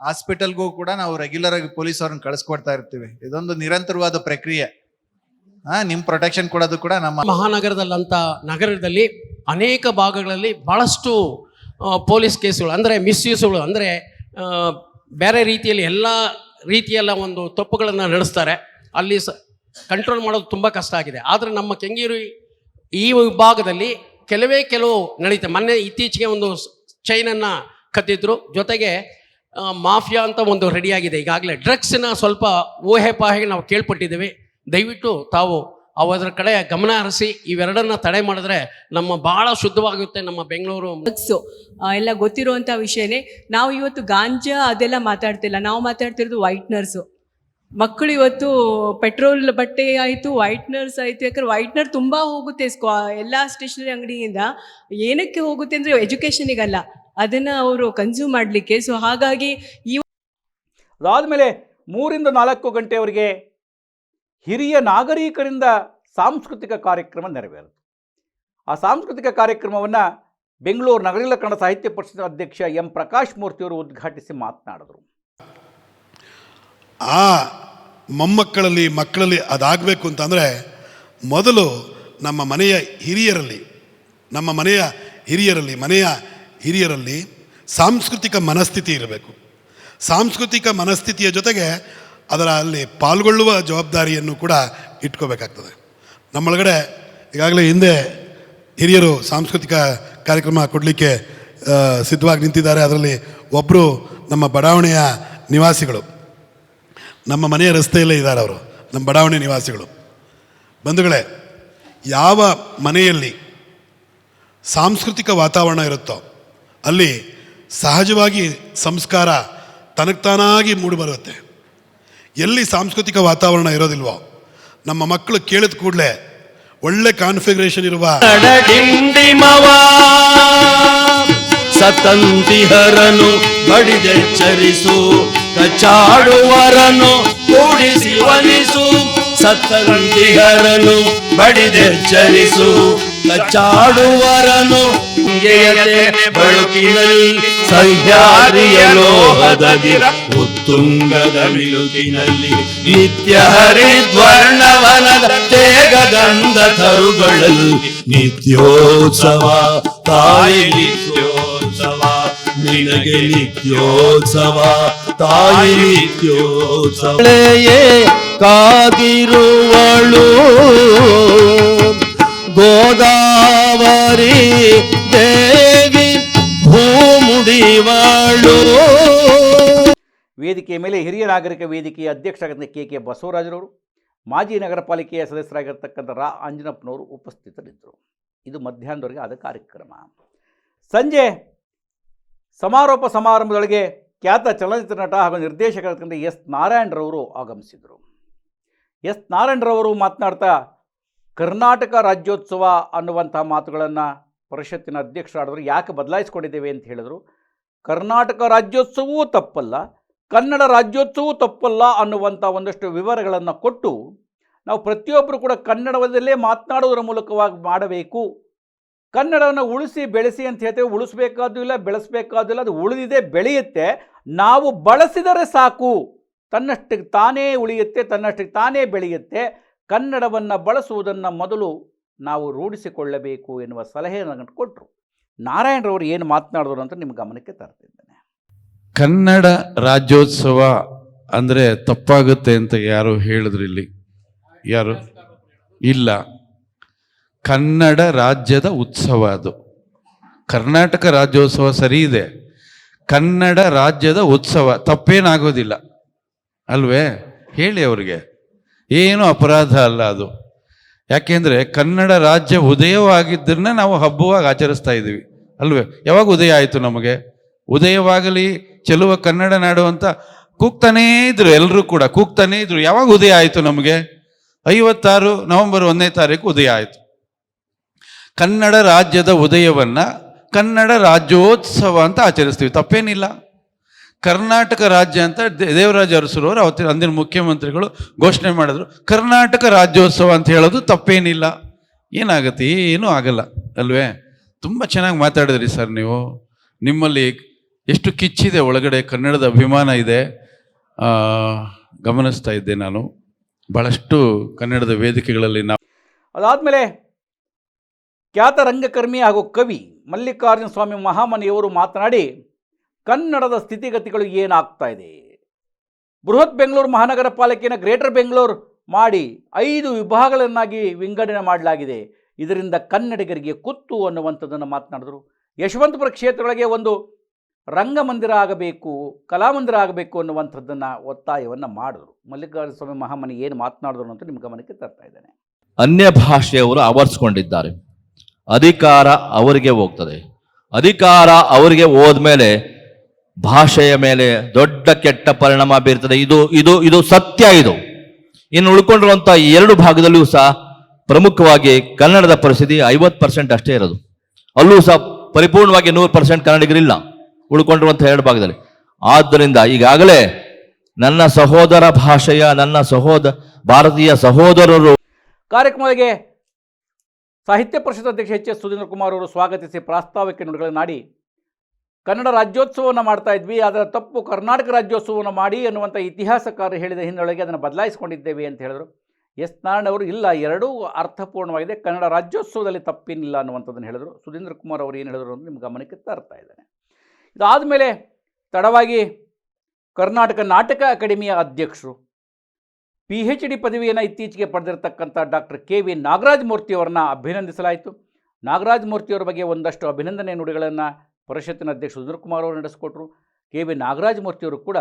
F: ಹಾಸ್ಪಿಟಲ್ಗೂ ಕೂಡ ನಾವು ರೆಗ್ಯುಲರ್ ಆಗಿ ಪೊಲೀಸ್ ಅವ್ರನ್ನ ಕಳಿಸ್ಕೊಡ್ತಾ ಇರ್ತೀವಿ. ಇದೊಂದು ನಿರಂತರವಾದ ಪ್ರಕ್ರಿಯೆ. ಹಾ ನಿಮ್ ಪ್ರೊಟೆಕ್ಷನ್ ಕೊಡೋದು ಕೂಡ ನಮ್ಮ
G: ಮಹಾನಗರದಲ್ಲಂತ ನಗರದಲ್ಲಿ ಅನೇಕ ಭಾಗಗಳಲ್ಲಿ ಭಾಳಷ್ಟು ಪೊಲೀಸ್ ಕೇಸುಗಳು, ಅಂದರೆ ಮಿಸ್ಯೂಸ್ಗಳು, ಅಂದರೆ ಬೇರೆ ರೀತಿಯಲ್ಲಿ ಎಲ್ಲ ರೀತಿಯೆಲ್ಲ ಒಂದು ತಪ್ಪುಗಳನ್ನು ನಡೆಸ್ತಾರೆ. ಅಲ್ಲಿ ಸ ಕಂಟ್ರೋಲ್ ಮಾಡೋದು ತುಂಬ ಕಷ್ಟ ಆಗಿದೆ. ಆದರೆ ನಮ್ಮ ಕೆಂಗೇರಿ ಈ ವಿಭಾಗದಲ್ಲಿ ಕೆಲವೇ ಕೆಲವು ನಡೀತೆ. ಮೊನ್ನೆ ಇತ್ತೀಚೆಗೆ ಒಂದು ಚೈನನ್ನು ಕತ್ತಿದ್ರು ಜೊತೆಗೆ ಮಾಫಿಯಾ ಅಂತ ಒಂದು ರೆಡಿಯಾಗಿದೆ ಈಗಾಗಲೇ ಡ್ರಗ್ಸ್ನ ಸ್ವಲ್ಪ ಊಹೆ ಪಾಹೆಗೆ ನಾವು ಕೇಳ್ಪಟ್ಟಿದ್ದೀವಿ. ದಯವಿಟ್ಟು ತಾವು ಅವರ ಕಡೆ ಗಮನ ಹರಿಸಿ ಇವೆರಡನ್ನ ತಡೆ ಮಾಡಿದ್ರೆ ನಮ್ಮ ಬಹಳ ಶುದ್ಧವಾಗುತ್ತೆ ನಮ್ಮ ಬೆಂಗಳೂರು.
H: ಡ್ರಗ್ಸು ಎಲ್ಲ ಗೊತ್ತಿರುವಂಥ ವಿಷಯನೇ ನಾವು ಇವತ್ತು ಗಾಂಜಾ ಅದೆಲ್ಲ ಮಾತಾಡ್ತಿಲ್ಲ. ನಾವು ಮಾತಾಡ್ತಿರೋದು ವೈಟ್ನರ್ಸು. ಮಕ್ಕಳು ಇವತ್ತು ಪೆಟ್ರೋಲ್ ಬಟ್ಟೆ ಆಯಿತು ವೈಟ್ನರ್ಸ್ ಆಯಿತು. ಯಾಕಂದ್ರೆ ವೈಟ್ನರ್ ತುಂಬ ಹೋಗುತ್ತೆ ಸ್ಕಾ ಎಲ್ಲ ಸ್ಟೇಷನರಿ ಅಂಗಡಿಯಿಂದ. ಏನಕ್ಕೆ ಹೋಗುತ್ತೆ ಅಂದರೆ ಎಜುಕೇಷನಿಗಲ್ಲ. ಅದನ್ನು ಅವರು ಕನ್ಸ್ಯೂಮ್ ಮಾಡಲಿಕ್ಕೆ. ಸೊ ಹಾಗಾಗಿ ಈ
A: ಅದಾದಮೇಲೆ ಮೂರಿಂದ ನಾಲ್ಕು ಗಂಟೆಯವರೆಗೆ ಹಿರಿಯ ನಾಗರಿಕರಿಂದ ಸಾಂಸ್ಕೃತಿಕ ಕಾರ್ಯಕ್ರಮ ನೆರವೇರಿತು ಆ ಸಾಂಸ್ಕೃತಿಕ ಕಾರ್ಯಕ್ರಮವನ್ನು ಬೆಂಗಳೂರು ನಗರಿಲ ಕನ್ನಡ ಸಾಹಿತ್ಯ ಪರಿಷತ್ ಅಧ್ಯಕ್ಷ ಎಂ. ಪ್ರಕಾಶ್ ಮೂರ್ತಿಯವರು ಉದ್ಘಾಟಿಸಿ ಮಾತನಾಡಿದರು.
I: ಆ ಮೊಮ್ಮಕ್ಕಳಲ್ಲಿ, ಮಕ್ಕಳಲ್ಲಿ ಅದಾಗಬೇಕು ಅಂತಂದರೆ ಮೊದಲು ನಮ್ಮ ಮನೆಯ ಹಿರಿಯರಲ್ಲಿ, ನಮ್ಮ ಮನೆಯ ಹಿರಿಯರಲ್ಲಿ ಮನೆಯ ಹಿರಿಯರಲ್ಲಿ ಸಾಂಸ್ಕೃತಿಕ ಮನಸ್ಥಿತಿ ಇರಬೇಕು. ಸಾಂಸ್ಕೃತಿಕ ಮನಸ್ಥಿತಿಯ ಜೊತೆಗೆ ಅದರ ಅಲ್ಲಿ ಪಾಲ್ಗೊಳ್ಳುವ ಜವಾಬ್ದಾರಿಯನ್ನು ಕೂಡ ಇಟ್ಕೋಬೇಕಾಗ್ತದೆ. ನಮ್ಮೊಳಗಡೆ ಈಗಾಗಲೇ ಹಿಂದೆ ಹಿರಿಯರು ಸಾಂಸ್ಕೃತಿಕ ಕಾರ್ಯಕ್ರಮ ಕೊಡಲಿಕ್ಕೆ ಸಿದ್ಧವಾಗಿ ನಿಂತಿದ್ದಾರೆ. ಅದರಲ್ಲಿ ಒಬ್ಬರು ನಮ್ಮ ಬಡಾವಣೆಯ ನಿವಾಸಿಗಳು. ನಮ್ಮ ಮನೆಯ ರಸ್ತೆಯಲ್ಲೇ ಇದ್ದಾರೆ ಅವರು, ನಮ್ಮ ಬಡಾವಣೆ ನಿವಾಸಿಗಳು. ಬಂಧುಗಳೇ, ಯಾವ ಮನೆಯಲ್ಲಿ ಸಾಂಸ್ಕೃತಿಕ ವಾತಾವರಣ ಇರುತ್ತೋ, ಅಲ್ಲಿ ಸಹಜವಾಗಿ ಸಂಸ್ಕಾರ ತನಗ್ತಾನಾಗಿ ಮೂಡಿಬರುತ್ತೆ. ಎಲ್ಲಿ ಸಾಂಸ್ಕೃತಿಕ ವಾತಾವರಣ ಇರೋದಿಲ್ವೋ, ನಮ್ಮ ಮಕ್ಕಳು ಕೇಳಿದ ಕೂಡಲೇ ಒಳ್ಳೆ ಕಾನ್ಫಿಗರೇಷನ್ ಇರುವ
J: ಸತಂತಿಹರನು ಬಡಿದೆಚ್ಚರಿಸು ಕಚಾಡುವರನು ಕೂಡಿಸಿ ಒಲಿಸು. ಸತಂತಿಹರನು ಬಡಿದೆಚ್ಚರಿಸು ಕಚ್ಚಾಡುವರನು ಬಳುಕಿನಲ್ಲಿ ಸಹ್ಯಾರಿಯ ಲೋಹದದಿರ ಉತ್ತುಂಗದ ಬಿಲುಕಿನಲ್ಲಿ ನಿತ್ಯ ಹರಿದ್ವರ್ಣವನದ ತೇಗಗಂಧ ತರುಗಳಲ್ಲಿ ನಿತ್ಯೋತ್ಸವ ತಾಯಿ ನಿತ್ಯೋತ್ಸವ, ನಿನಗೆ ನಿತ್ಯೋತ್ಸವ, ತಾಯಿ ನಿತ್ಯೋತ್ಸವ. ಕಾದಿರುವಳು ಗೋದಾವರಿ ದೇವಿ ಭೂಮುಡಿವಳು
A: ವೇದಿಕೆಯ ಮೇಲೆ ಹಿರಿಯ ನಾಗರಿಕ ವೇದಿಕೆಯ ಅಧ್ಯಕ್ಷರಾಗಿದ್ದ ಕೆ ಕೆ ಬಸವರಾಜರವರು, ಮಾಜಿ ನಗರ ಪಾಲಿಕೆಯ ಸದಸ್ಯರಾಗಿರ್ತಕ್ಕಂಥ ರಾ ಅಂಜನಪ್ಪನವರು ಉಪಸ್ಥಿತರಿದ್ದರು. ಇದು ಮಧ್ಯಾಹ್ನದವರೆಗೆ ಆದ ಕಾರ್ಯಕ್ರಮ. ಸಂಜೆ ಸಮಾರೋಪ ಸಮಾರಂಭದೊಳಗೆ ಖ್ಯಾತ ಚಲನಚಿತ್ರ ನಟ ಹಾಗೂ ನಿರ್ದೇಶಕರಾಗಿರ್ತಕ್ಕಂಥ ಎಸ್ ನಾರಾಯಣರವರು ಆಗಮಿಸಿದರು ಎಸ್ ನಾರಾಯಣರವರು ಮಾತನಾಡ್ತಾ, ಕರ್ನಾಟಕ ರಾಜ್ಯೋತ್ಸವ ಅನ್ನುವಂಥ ಮಾತುಗಳನ್ನು ಪರಿಷತ್ತಿನ ಅಧ್ಯಕ್ಷರಾಡಿದ್ರು ಯಾಕೆ ಬದಲಾಯಿಸ್ಕೊಂಡಿದ್ದೇವೆ ಅಂತ ಹೇಳಿದರು. ಕರ್ನಾಟಕ ರಾಜ್ಯೋತ್ಸವವೂ ತಪ್ಪಲ್ಲ, ಕನ್ನಡ ರಾಜ್ಯೋತ್ಸವವೂ ತಪ್ಪಲ್ಲ ಅನ್ನುವಂಥ ಒಂದಷ್ಟು ವಿವರಗಳನ್ನು ಕೊಟ್ಟು, ನಾವು ಪ್ರತಿಯೊಬ್ಬರು ಕೂಡ ಕನ್ನಡದಲ್ಲೇ ಮಾತನಾಡೋದ್ರ ಮೂಲಕವಾಗಿ ಮಾಡಬೇಕು. ಕನ್ನಡವನ್ನು ಉಳಿಸಿ ಬೆಳೆಸಿ ಅಂತ ಹೇಳ್ತೇವೆ, ಉಳಿಸ್ಬೇಕಾದ್ದು ಇಲ್ಲ, ಬೆಳೆಸಬೇಕಾದ್ದು ಇಲ್ಲ, ಅದು ಉಳಿದಿದೆ, ಬೆಳೆಯುತ್ತೆ. ನಾವು ಬಳಸಿದರೆ ಸಾಕು. ತನ್ನಷ್ಟಕ್ಕೆ ತಾನೇ ಉಳಿಯುತ್ತೆ, ತನ್ನಷ್ಟಕ್ಕೆ ತಾನೇ ಬೆಳೆಯುತ್ತೆ, ಕನ್ನಡವನ್ನು ಬಳಸುವುದನ್ನು ಮೊದಲು ನಾವು ರೂಢಿಸಿಕೊಳ್ಳಬೇಕು ಎನ್ನುವ ಸಲಹೆಯನ್ನು ಕೊಟ್ಟರು ನಾರಾಯಣರವರು ಏನು ಮಾತನಾಡಿದ್ರು ಅಂತ ನಿಮ್ಮ ಗಮನಕ್ಕೆ ತರ್ತಿದ್ದೇನೆ.
K: ಕನ್ನಡ ರಾಜ್ಯೋತ್ಸವ ಅಂದರೆ ತಪ್ಪಾಗುತ್ತೆ ಅಂತ ಯಾರು ಹೇಳಿದ್ರು ಇಲ್ಲಿ. ಯಾರು? ಇಲ್ಲ. ಕನ್ನಡ ರಾಜ್ಯದ ಉತ್ಸವ ಅದು. ಕರ್ನಾಟಕ ರಾಜ್ಯೋತ್ಸವ ಸರಿ ಇದೆ. ಕನ್ನಡ ರಾಜ್ಯದ ಉತ್ಸವ ತಪ್ಪೇನಾಗೋದಿಲ್ಲ. ಅಲ್ವೇ? ಹೇಳಿ ಅವರಿಗೆ. ಏನು ಅಪರಾಧ ಅಲ್ಲ ಅದು. ಯಾಕೆಂದರೆ ಕನ್ನಡ ರಾಜ್ಯ ಉದಯವಾಗಿದ್ದನ್ನ ನಾವು ಹಬ್ಬವಾಗಿ ಆಚರಿಸ್ತಾ ಇದ್ದೀವಿ. ಅಲ್ವೇ? ಯಾವಾಗ ಉದಯ ಆಯಿತು ನಮಗೆ? ಉದಯವಾಗಲಿ, ಚೆಲುವ ಕನ್ನಡ ನಾಡು ಅಂತ ಕೂಗ್ತಾನೇ ಇದ್ರು ಎಲ್ಲರೂ ಕೂಡ, ಕೂಗ್ತಾನೇ ಇದ್ರು. ಯಾವಾಗ ಉದಯ ಆಯಿತು ನಮಗೆ? ಐವತ್ತಾರು ನವೆಂಬರ್ ಒಂದನೇ ತಾರೀಕು ಉದಯ ಆಯಿತು. ಕನ್ನಡ ರಾಜ್ಯದ ಉದಯವನ್ನು ಕನ್ನಡ ರಾಜ್ಯೋತ್ಸವ ಅಂತ ಆಚರಿಸ್ತೀವಿ. ತಪ್ಪೇನಿಲ್ಲ. ಕರ್ನಾಟಕ ರಾಜ್ಯ ಅಂತ ದೇವರಾಜ ಅರಸರವರು ಅವತ್ತಿನ ಅಂದಿನ ಮುಖ್ಯಮಂತ್ರಿಗಳು ಘೋಷಣೆ ಮಾಡಿದ್ರು. ಕರ್ನಾಟಕ ರಾಜ್ಯೋತ್ಸವ ಅಂತ ಹೇಳೋದು ತಪ್ಪೇನಿಲ್ಲ. ಏನಾಗುತ್ತೆ? ಏನೂ ಆಗಲ್ಲ. ಅಲ್ವೇ? ತುಂಬ ಚೆನ್ನಾಗಿ ಮಾತಾಡಿದ್ರಿ ಸರ್ ನೀವು. ನಿಮ್ಮಲ್ಲಿ ಎಷ್ಟು ಕಿಚ್ಚಿದೆ ಒಳಗಡೆ ಕನ್ನಡದ ಅಭಿಮಾನ ಇದೆ. ಗಮನಿಸ್ತಾ ಇದ್ದೆ ನಾನು. ಭಾಳಷ್ಟು ಕನ್ನಡದ ವೇದಿಕೆಗಳಲ್ಲಿ ನಾವು
A: ಅದಾದಮೇಲೆ ಖ್ಯಾತ ರಂಗಕರ್ಮಿ ಹಾಗೂ ಕವಿ ಮಲ್ಲಿಕಾರ್ಜುನ ಸ್ವಾಮಿ ಮಹಾಮನಿಯವರು ಮಾತನಾಡಿ ಕನ್ನಡದ ಸ್ಥಿತಿಗತಿಗಳು ಏನಾಗ್ತಾ ಇದೆ? ಬೃಹತ್ ಬೆಂಗಳೂರು ಮಹಾನಗರ ಪಾಲಿಕೆಯನ್ನು ಗ್ರೇಟರ್ ಬೆಂಗಳೂರು ಮಾಡಿ ಐದು ವಿಭಾಗಗಳನ್ನಾಗಿ ವಿಂಗಡಣೆ ಮಾಡಲಾಗಿದೆ. ಇದರಿಂದ ಕನ್ನಡಿಗರಿಗೆ ಕುತ್ತು ಅನ್ನುವಂಥದ್ದನ್ನು ಮಾತನಾಡಿದರು. ಯಶವಂತಪುರ ಕ್ಷೇತ್ರಗಳಿಗೆ ಒಂದು ರಂಗಮಂದಿರ ಆಗಬೇಕು, ಕಲಾಮಂದಿರ ಆಗಬೇಕು ಅನ್ನುವಂಥದ್ದನ್ನು ಒತ್ತಾಯವನ್ನು ಮಾಡಿದ್ರು. ಮಲ್ಲಿಕಾರ್ಜುನ ಸ್ವಾಮಿ ಮಹಾಮನಿ ಏನು ಮಾತನಾಡಿದ್ರು ಅಂತ ನಿಮ್ಮ ಗಮನಕ್ಕೆ ತರ್ತಾ ಇದ್ದೇನೆ.
J: ಅನ್ಯ ಭಾಷೆಯವರು ಆವರಿಸಿಕೊಂಡಿದ್ದಾರೆ. ಅಧಿಕಾರ ಅವರಿಗೆ ಹೋಗ್ತದೆ. ಅಧಿಕಾರ ಅವರಿಗೆ ಹೋದ್ಮೇಲೆ ಭಾಷೆಯ ಮೇಲೆ ದೊಡ್ಡ ಕೆಟ್ಟ ಪರಿಣಾಮ ಬೀರ್ತದೆ. ಇದು ಇದು ಇದು ಸತ್ಯ ಇದು. ಇನ್ನು ಉಳ್ಕೊಂಡಿರುವಂಥ ಎರಡು ಭಾಗದಲ್ಲೂ ಸಹ ಪ್ರಮುಖವಾಗಿ ಕನ್ನಡದ ಪರಿಸ್ಥಿತಿ ಐವತ್ತು ಪರ್ಸೆಂಟ್ ಅಷ್ಟೇ ಇರೋದು. ಅಲ್ಲೂ ಸಹ ಪರಿಪೂರ್ಣವಾಗಿ ನೂರು ಪರ್ಸೆಂಟ್ ಕನ್ನಡಿಗರಿಲ್ಲ ಉಳ್ಕೊಂಡಿರುವಂತಹ ಎರಡು ಭಾಗದಲ್ಲಿ. ಆದ್ದರಿಂದ ಈಗಾಗಲೇ ನನ್ನ ಸಹೋದರ ಭಾಷೆಯ, ನನ್ನ ಸಹೋದ, ಭಾರತೀಯ ಸಹೋದರರು
A: ಕಾರ್ಯಕ್ರಮಕ್ಕೆ ಸಾಹಿತ್ಯ ಪರಿಷತ್ ಅಧ್ಯಕ್ಷ ಎಚ್ ಎಸ್ ಸುಧೀಂದ್ರ ಕುಮಾರ್ ಅವರು ಸ್ವಾಗತಿಸಿ ಪ್ರಾಸ್ತಾವಿಕ ನುಡಿಗಳನ್ನಾಡಿ ಕನ್ನಡ ರಾಜ್ಯೋತ್ಸವವನ್ನು ಮಾಡ್ತಾ ಇದ್ವಿ, ಅದರ ತಪ್ಪು ಕರ್ನಾಟಕ ರಾಜ್ಯೋತ್ಸವವನ್ನು ಮಾಡಿ ಅನ್ನುವಂಥ ಇತಿಹಾಸಕಾರರು ಹೇಳಿದ ಹಿನ್ನೆಲೆಗೆ ಅದನ್ನು ಬದಲಾಯಿಸಿಕೊಂಡಿದ್ದೇವೆ ಅಂತ ಹೇಳಿದರು. ಎಸ್ ನಾರಾಯಣ ಅವರು, ಇಲ್ಲ, ಎರಡೂ ಅರ್ಥಪೂರ್ಣವಾಗಿದೆ, ಕನ್ನಡ ರಾಜ್ಯೋತ್ಸವದಲ್ಲಿ ತಪ್ಪೇನಿಲ್ಲ ಅನ್ನುವಂಥದ್ದನ್ನು ಹೇಳಿದರು. ಸುಧೀಂದ್ರ ಕುಮಾರ್ ಅವರು ಏನು ಹೇಳಿದರು ಅಂತ ನಿಮ್ಮ ಗಮನಕ್ಕೆ ತರ್ತಾ ಇದು ಇದಾದಮೇಲೆ ತಡವಾಗಿ ಕರ್ನಾಟಕ ನಾಟಕ ಅಕಾಡೆಮಿಯ ಅಧ್ಯಕ್ಷರು ಪಿ ಹೆಚ್ ಡಿ ಪದವಿಯನ್ನು ಇತ್ತೀಚೆಗೆ ಪಡೆದಿರತಕ್ಕಂಥ ಡಾಕ್ಟರ್ ಕೆ ವಿ ನಾಗರಾಜ್ ಮೂರ್ತಿಯವರನ್ನ ಅಭಿನಂದಿಸಲಾಯಿತು. ನಾಗರಾಜ್ ಮೂರ್ತಿಯವರ ಬಗ್ಗೆ ಒಂದಷ್ಟು ಅಭಿನಂದನೆ ನುಡಿಗಳನ್ನು ಪರಿಷತ್ತಿನ ಅಧ್ಯಕ್ಷ ಕುಮಾರ್ ಅವರು ನಡೆಸಿಕೊಟ್ರು. ಕೆ ವಿ ನಾಗರಾಜಮೂರ್ತಿಯವರು ಕೂಡ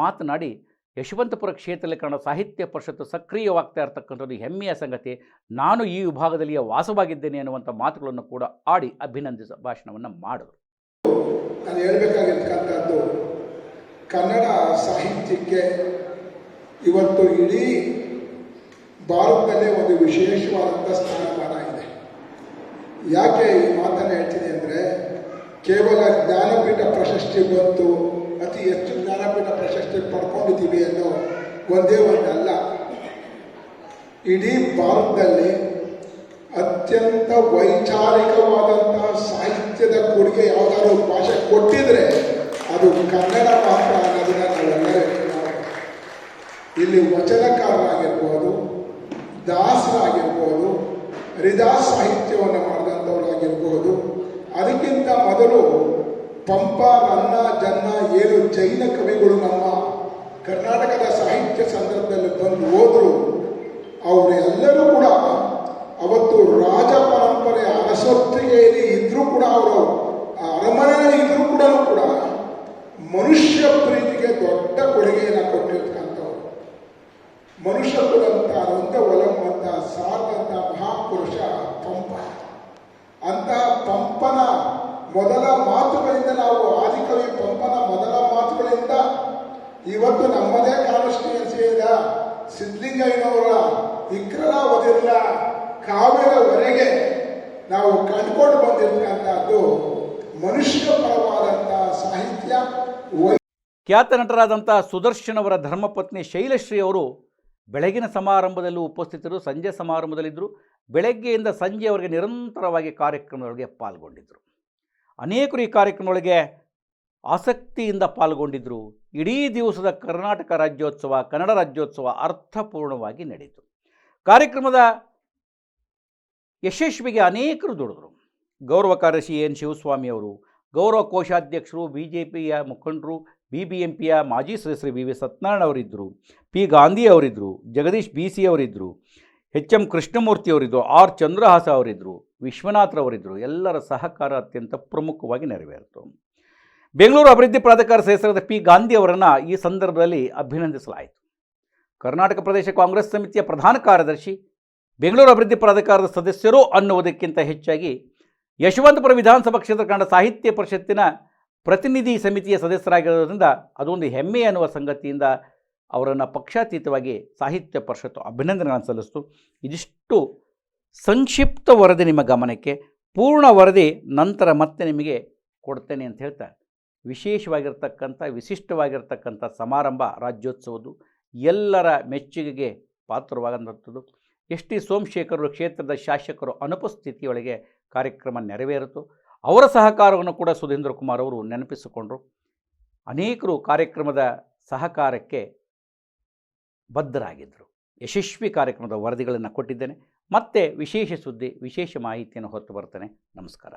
A: ಮಾತನಾಡಿ, ಯಶವಂತಪುರ ಕ್ಷೇತ್ರದಲ್ಲಿ ಕನ್ನಡ ಸಾಹಿತ್ಯ ಪರಿಷತ್ತು ಸಕ್ರಿಯವಾಗ್ತಾ ಇರತಕ್ಕಂಥದ್ದು ಹೆಮ್ಮೆಯ ಸಂಗತಿ. ನಾನು ಈ ವಿಭಾಗದಲ್ಲಿಯೇ ವಾಸವಾಗಿದ್ದೇನೆ ಅನ್ನುವಂಥ ಮಾತುಗಳನ್ನು ಕೂಡ ಆಡಿ ಅಭಿನಂದಿಸ ಭಾಷಣವನ್ನು ಮಾಡಿದರು.
L: ನಾನು ಹೇಳಬೇಕಾಗಿರ್ತಕ್ಕಂಥದ್ದು ಕನ್ನಡ ಸಾಹಿತ್ಯಕ್ಕೆ ಇವತ್ತು ಇಡೀ ಭಾರತದಲ್ಲೇ ಒಂದು ವಿಶೇಷವಾದಂಥ ಸ್ಥಾನಮಾನ ಇದೆ. ಯಾಕೆ ಈ ಮಾತನ್ನು ಹೇಳ್ತೀನಿ ಕೇವಲ ಜ್ಞಾನಪೀಠ ಪ್ರಶಸ್ತಿ ಬಂತು, ಅತಿ ಹೆಚ್ಚು ಜ್ಞಾನಪೀಠ ಪ್ರಶಸ್ತಿ ಪಡ್ಕೊಂಡಿದ್ದೀವಿ ಅನ್ನೋ ಒಂದೇ ಒಂದಲ್ಲ. ಇಡೀ ಭಾರತದಲ್ಲಿ ಅತ್ಯಂತ ವೈಚಾರಿಕವಾದಂತಹ ಸಾಹಿತ್ಯದ ಕೊಡುಗೆ ಯಾವುದಾದ್ರು ಭಾಷೆ ಕೊಟ್ಟಿದ್ರೆ ಅದು ಕನ್ನಡ ಮಾತ್ರ ಅನ್ನೋದನ್ನ ನಾವೆಲ್ಲರೂ ನಾವು ಇಲ್ಲಿ ವಚನಕಾರರಾಗಿರ್ಬೋದು, ದಾಸರಾಗಿರ್ಬೋದು, ಹರಿದಾಸ್ ಸಾಹಿತ್ಯವನ್ನು ಮಾಡಿದಂಥವರಾಗಿರ್ಬೋದು ಅದಕ್ಕಿಂತ ಮೊದಲು ಪಂಪ ರನ್ನ ಜನ್ನ, ಏಳು ಜೈನ ಕವಿಗಳು ನಮ್ಮ ಕರ್ನಾಟಕದ ಸಾಹಿತ್ಯ ಸಂದರ್ಭದಲ್ಲಿ ಬಂದು ಹೋದರು. ಅವರೆಲ್ಲರೂ ಕೂಡ ಅವತ್ತು ರಾಜ ಪರಂಪರೆ ಅರಸೊತ್ತಿಗೆಯಲ್ಲಿ ಇದ್ರೂ ಕೂಡ ಅವರು ಅರಮನೆಯಲ್ಲಿ ಇದ್ರೂ ಕೂಡ ಕೂಡ ಮನುಷ್ಯ ಪ್ರೀತಿಗೆ ದೊಡ್ಡ ಕೊಡುಗೆಯನ್ನು ಕೊಟ್ಟಿರ್ತಕ್ಕಂಥವ್ರು. ಮನುಷ್ಯ ಕುಲಂತ ಒಂದ ಒಲಂಬಂತ ಮಹಾಪುರುಷ ಪಂಪ. ಅಂತಹ ಪಂಪನ ಮೊದಲ ಮಾತುಗಳಿಂದ ನಾವು ಆದಿಕವಿ ಪಂಪನ ಮೊದಲ ಮಾತುಗಳಿಂದ ಇವತ್ತು ನಮ್ಮದೇ ಕಾನ್ಸ್ಟಿಟ್ಯೂನ್ಸಿಯಿಂದ ಸಿದ್ಧಲಿಂಗಯ್ಯನವರ ವಿಕ್ರಲ ಒದಿರ್ಲ ಕಾವ್ಯದವರೆಗೆ ನಾವು ಕಂಡುಕೊಂಡು ಬಂದಿರ್ತಕ್ಕಂಥದ್ದು ಮನುಷ್ಯ ಪರವಾದಂತಹ ಸಾಹಿತ್ಯ.
A: ಖ್ಯಾತ ನಟರಾದಂಥ ಸುದರ್ಶನ್ ಅವರ ಧರ್ಮಪತ್ನಿ ಶೈಲಶ್ರೀ ಅವರು ಬೆಳಗಿನ ಸಮಾರಂಭದಲ್ಲೂ ಉಪಸ್ಥಿತರು, ಸಂಜೆ ಸಮಾರಂಭದಲ್ಲಿದ್ದರು. ಬೆಳಗ್ಗೆಯಿಂದ ಸಂಜೆಯವರೆಗೆ ನಿರಂತರವಾಗಿ ಕಾರ್ಯಕ್ರಮದೊಳಗೆ ಪಾಲ್ಗೊಂಡಿದ್ದರು ಅನೇಕರು ಈ ಕಾರ್ಯಕ್ರಮದೊಳಗೆ ಆಸಕ್ತಿಯಿಂದ ಪಾಲ್ಗೊಂಡಿದ್ದರು ಇಡೀ ದಿವಸದ ಕರ್ನಾಟಕ ರಾಜ್ಯೋತ್ಸವ, ಕನ್ನಡ ರಾಜ್ಯೋತ್ಸವ ಅರ್ಥಪೂರ್ಣವಾಗಿ ನಡೆಯಿತು. ಕಾರ್ಯಕ್ರಮದ ಯಶಸ್ವಿಗೆ ಅನೇಕರು ದುಡಿದರು. ಗೌರವ ಕಾರ್ಯದರ್ಶಿ ಎನ್ ಶಿವಸ್ವಾಮಿ ಅವರು, ಗೌರವ ಕೋಶಾಧ್ಯಕ್ಷರು ಬಿ ಜೆ ಪಿಯ ಮುಖಂಡರು ಬಿ ಬಿ ಎಂ ಪಿಯ ಮಾಜಿ ಸದಸ್ಯರು ಬಿ ವಿ ಸತ್ಯನಾರಾಯಣ ಅವರಿದ್ದರು. ಪಿ ಗಾಂಧಿ ಅವರಿದ್ದರು. ಜಗದೀಶ್ ಬಿ ಸಿ ಅವರಿದ್ದರು. ಎಚ್ ಎಂ ಕೃಷ್ಣಮೂರ್ತಿ ಅವರಿದ್ರು ಆರ್ ಚಂದ್ರಹಾಸ ಅವರಿದ್ದರು ವಿಶ್ವನಾಥ್ರವರಿದ್ದರು ಎಲ್ಲರ ಸಹಕಾರ ಅತ್ಯಂತ ಪ್ರಮುಖವಾಗಿ ನೆರವೇರಿತು. ಬೆಂಗಳೂರು ಅಭಿವೃದ್ಧಿ ಪ್ರಾಧಿಕಾರ ಸದಸ್ಯರಾದ ಪಿ ಗಾಂಧಿ ಅವರನ್ನು ಈ ಸಂದರ್ಭದಲ್ಲಿ ಅಭಿನಂದಿಸಲಾಯಿತು. ಕರ್ನಾಟಕ ಪ್ರದೇಶ ಕಾಂಗ್ರೆಸ್ ಸಮಿತಿಯ ಪ್ರಧಾನ ಕಾರ್ಯದರ್ಶಿ, ಬೆಂಗಳೂರು ಅಭಿವೃದ್ಧಿ ಪ್ರಾಧಿಕಾರದ ಸದಸ್ಯರು ಅನ್ನುವುದಕ್ಕಿಂತ ಹೆಚ್ಚಾಗಿ ಯಶವಂತಪುರ ವಿಧಾನಸಭಾ ಕ್ಷೇತ್ರ ಕನ್ನಡ ಸಾಹಿತ್ಯ ಪರಿಷತ್ತಿನ ಪ್ರತಿನಿಧಿ ಸಮಿತಿಯ ಸದಸ್ಯರಾಗಿರೋದ್ರಿಂದ ಅದೊಂದು ಹೆಮ್ಮೆ ಅನ್ನುವ ಸಂಗತಿಯಿಂದ ಅವರನ್ನು ಪಕ್ಷಾತೀತವಾಗಿ ಸಾಹಿತ್ಯ ಪರಿಷತ್ತು ಅಭಿನಂದನೆಗಳನ್ನು ಸಲ್ಲಿಸ್ತು. ಇದಿಷ್ಟು ಸಂಕ್ಷಿಪ್ತ ವರದಿ ನಿಮ್ಮ ಗಮನಕ್ಕೆ. ಪೂರ್ಣ ವರದಿ ನಂತರ ಮತ್ತೆ ನಿಮಗೆ ಕೊಡ್ತೇನೆ ಅಂತ ಹೇಳ್ತಾ ವಿಶೇಷವಾಗಿರ್ತಕ್ಕಂಥ, ವಿಶಿಷ್ಟವಾಗಿರ್ತಕ್ಕಂಥ ಸಮಾರಂಭ ರಾಜ್ಯೋತ್ಸವದ್ದು ಎಲ್ಲರ ಮೆಚ್ಚುಗೆಗೆ ಪಾತ್ರವಾಗಂಥದ್ದು ಎಸ್ ಟಿ ಸೋಮಶೇಖರರು ಕ್ಷೇತ್ರದ ಶಾಸಕರು ಅನುಪಸ್ಥಿತಿಯೊಳಗೆ ಕಾರ್ಯಕ್ರಮ ನೆರವೇರಿತು. ಅವರ ಸಹಕಾರವನ್ನು ಕೂಡ ಸುಧೀಂದ್ರ ಕುಮಾರ್ ಅವರು ನೆನಪಿಸಿಕೊಂಡರು. ಅನೇಕರು ಕಾರ್ಯಕ್ರಮದ ಸಹಕಾರಕ್ಕೆ ಬದ್ಧರಾಗಿದ್ದರು. ಯಶಸ್ವಿ ಕಾರ್ಯಕ್ರಮದ ವರದಿಗಳನ್ನು ಕೊಟ್ಟಿದ್ದೇನೆ. ಮತ್ತೆ ವಿಶೇಷ ಸುದ್ದಿ ವಿಶೇಷ ಮಾಹಿತಿಯನ್ನು ಹೊತ್ತು ಬರ್ತೇನೆ ನಮಸ್ಕಾರ.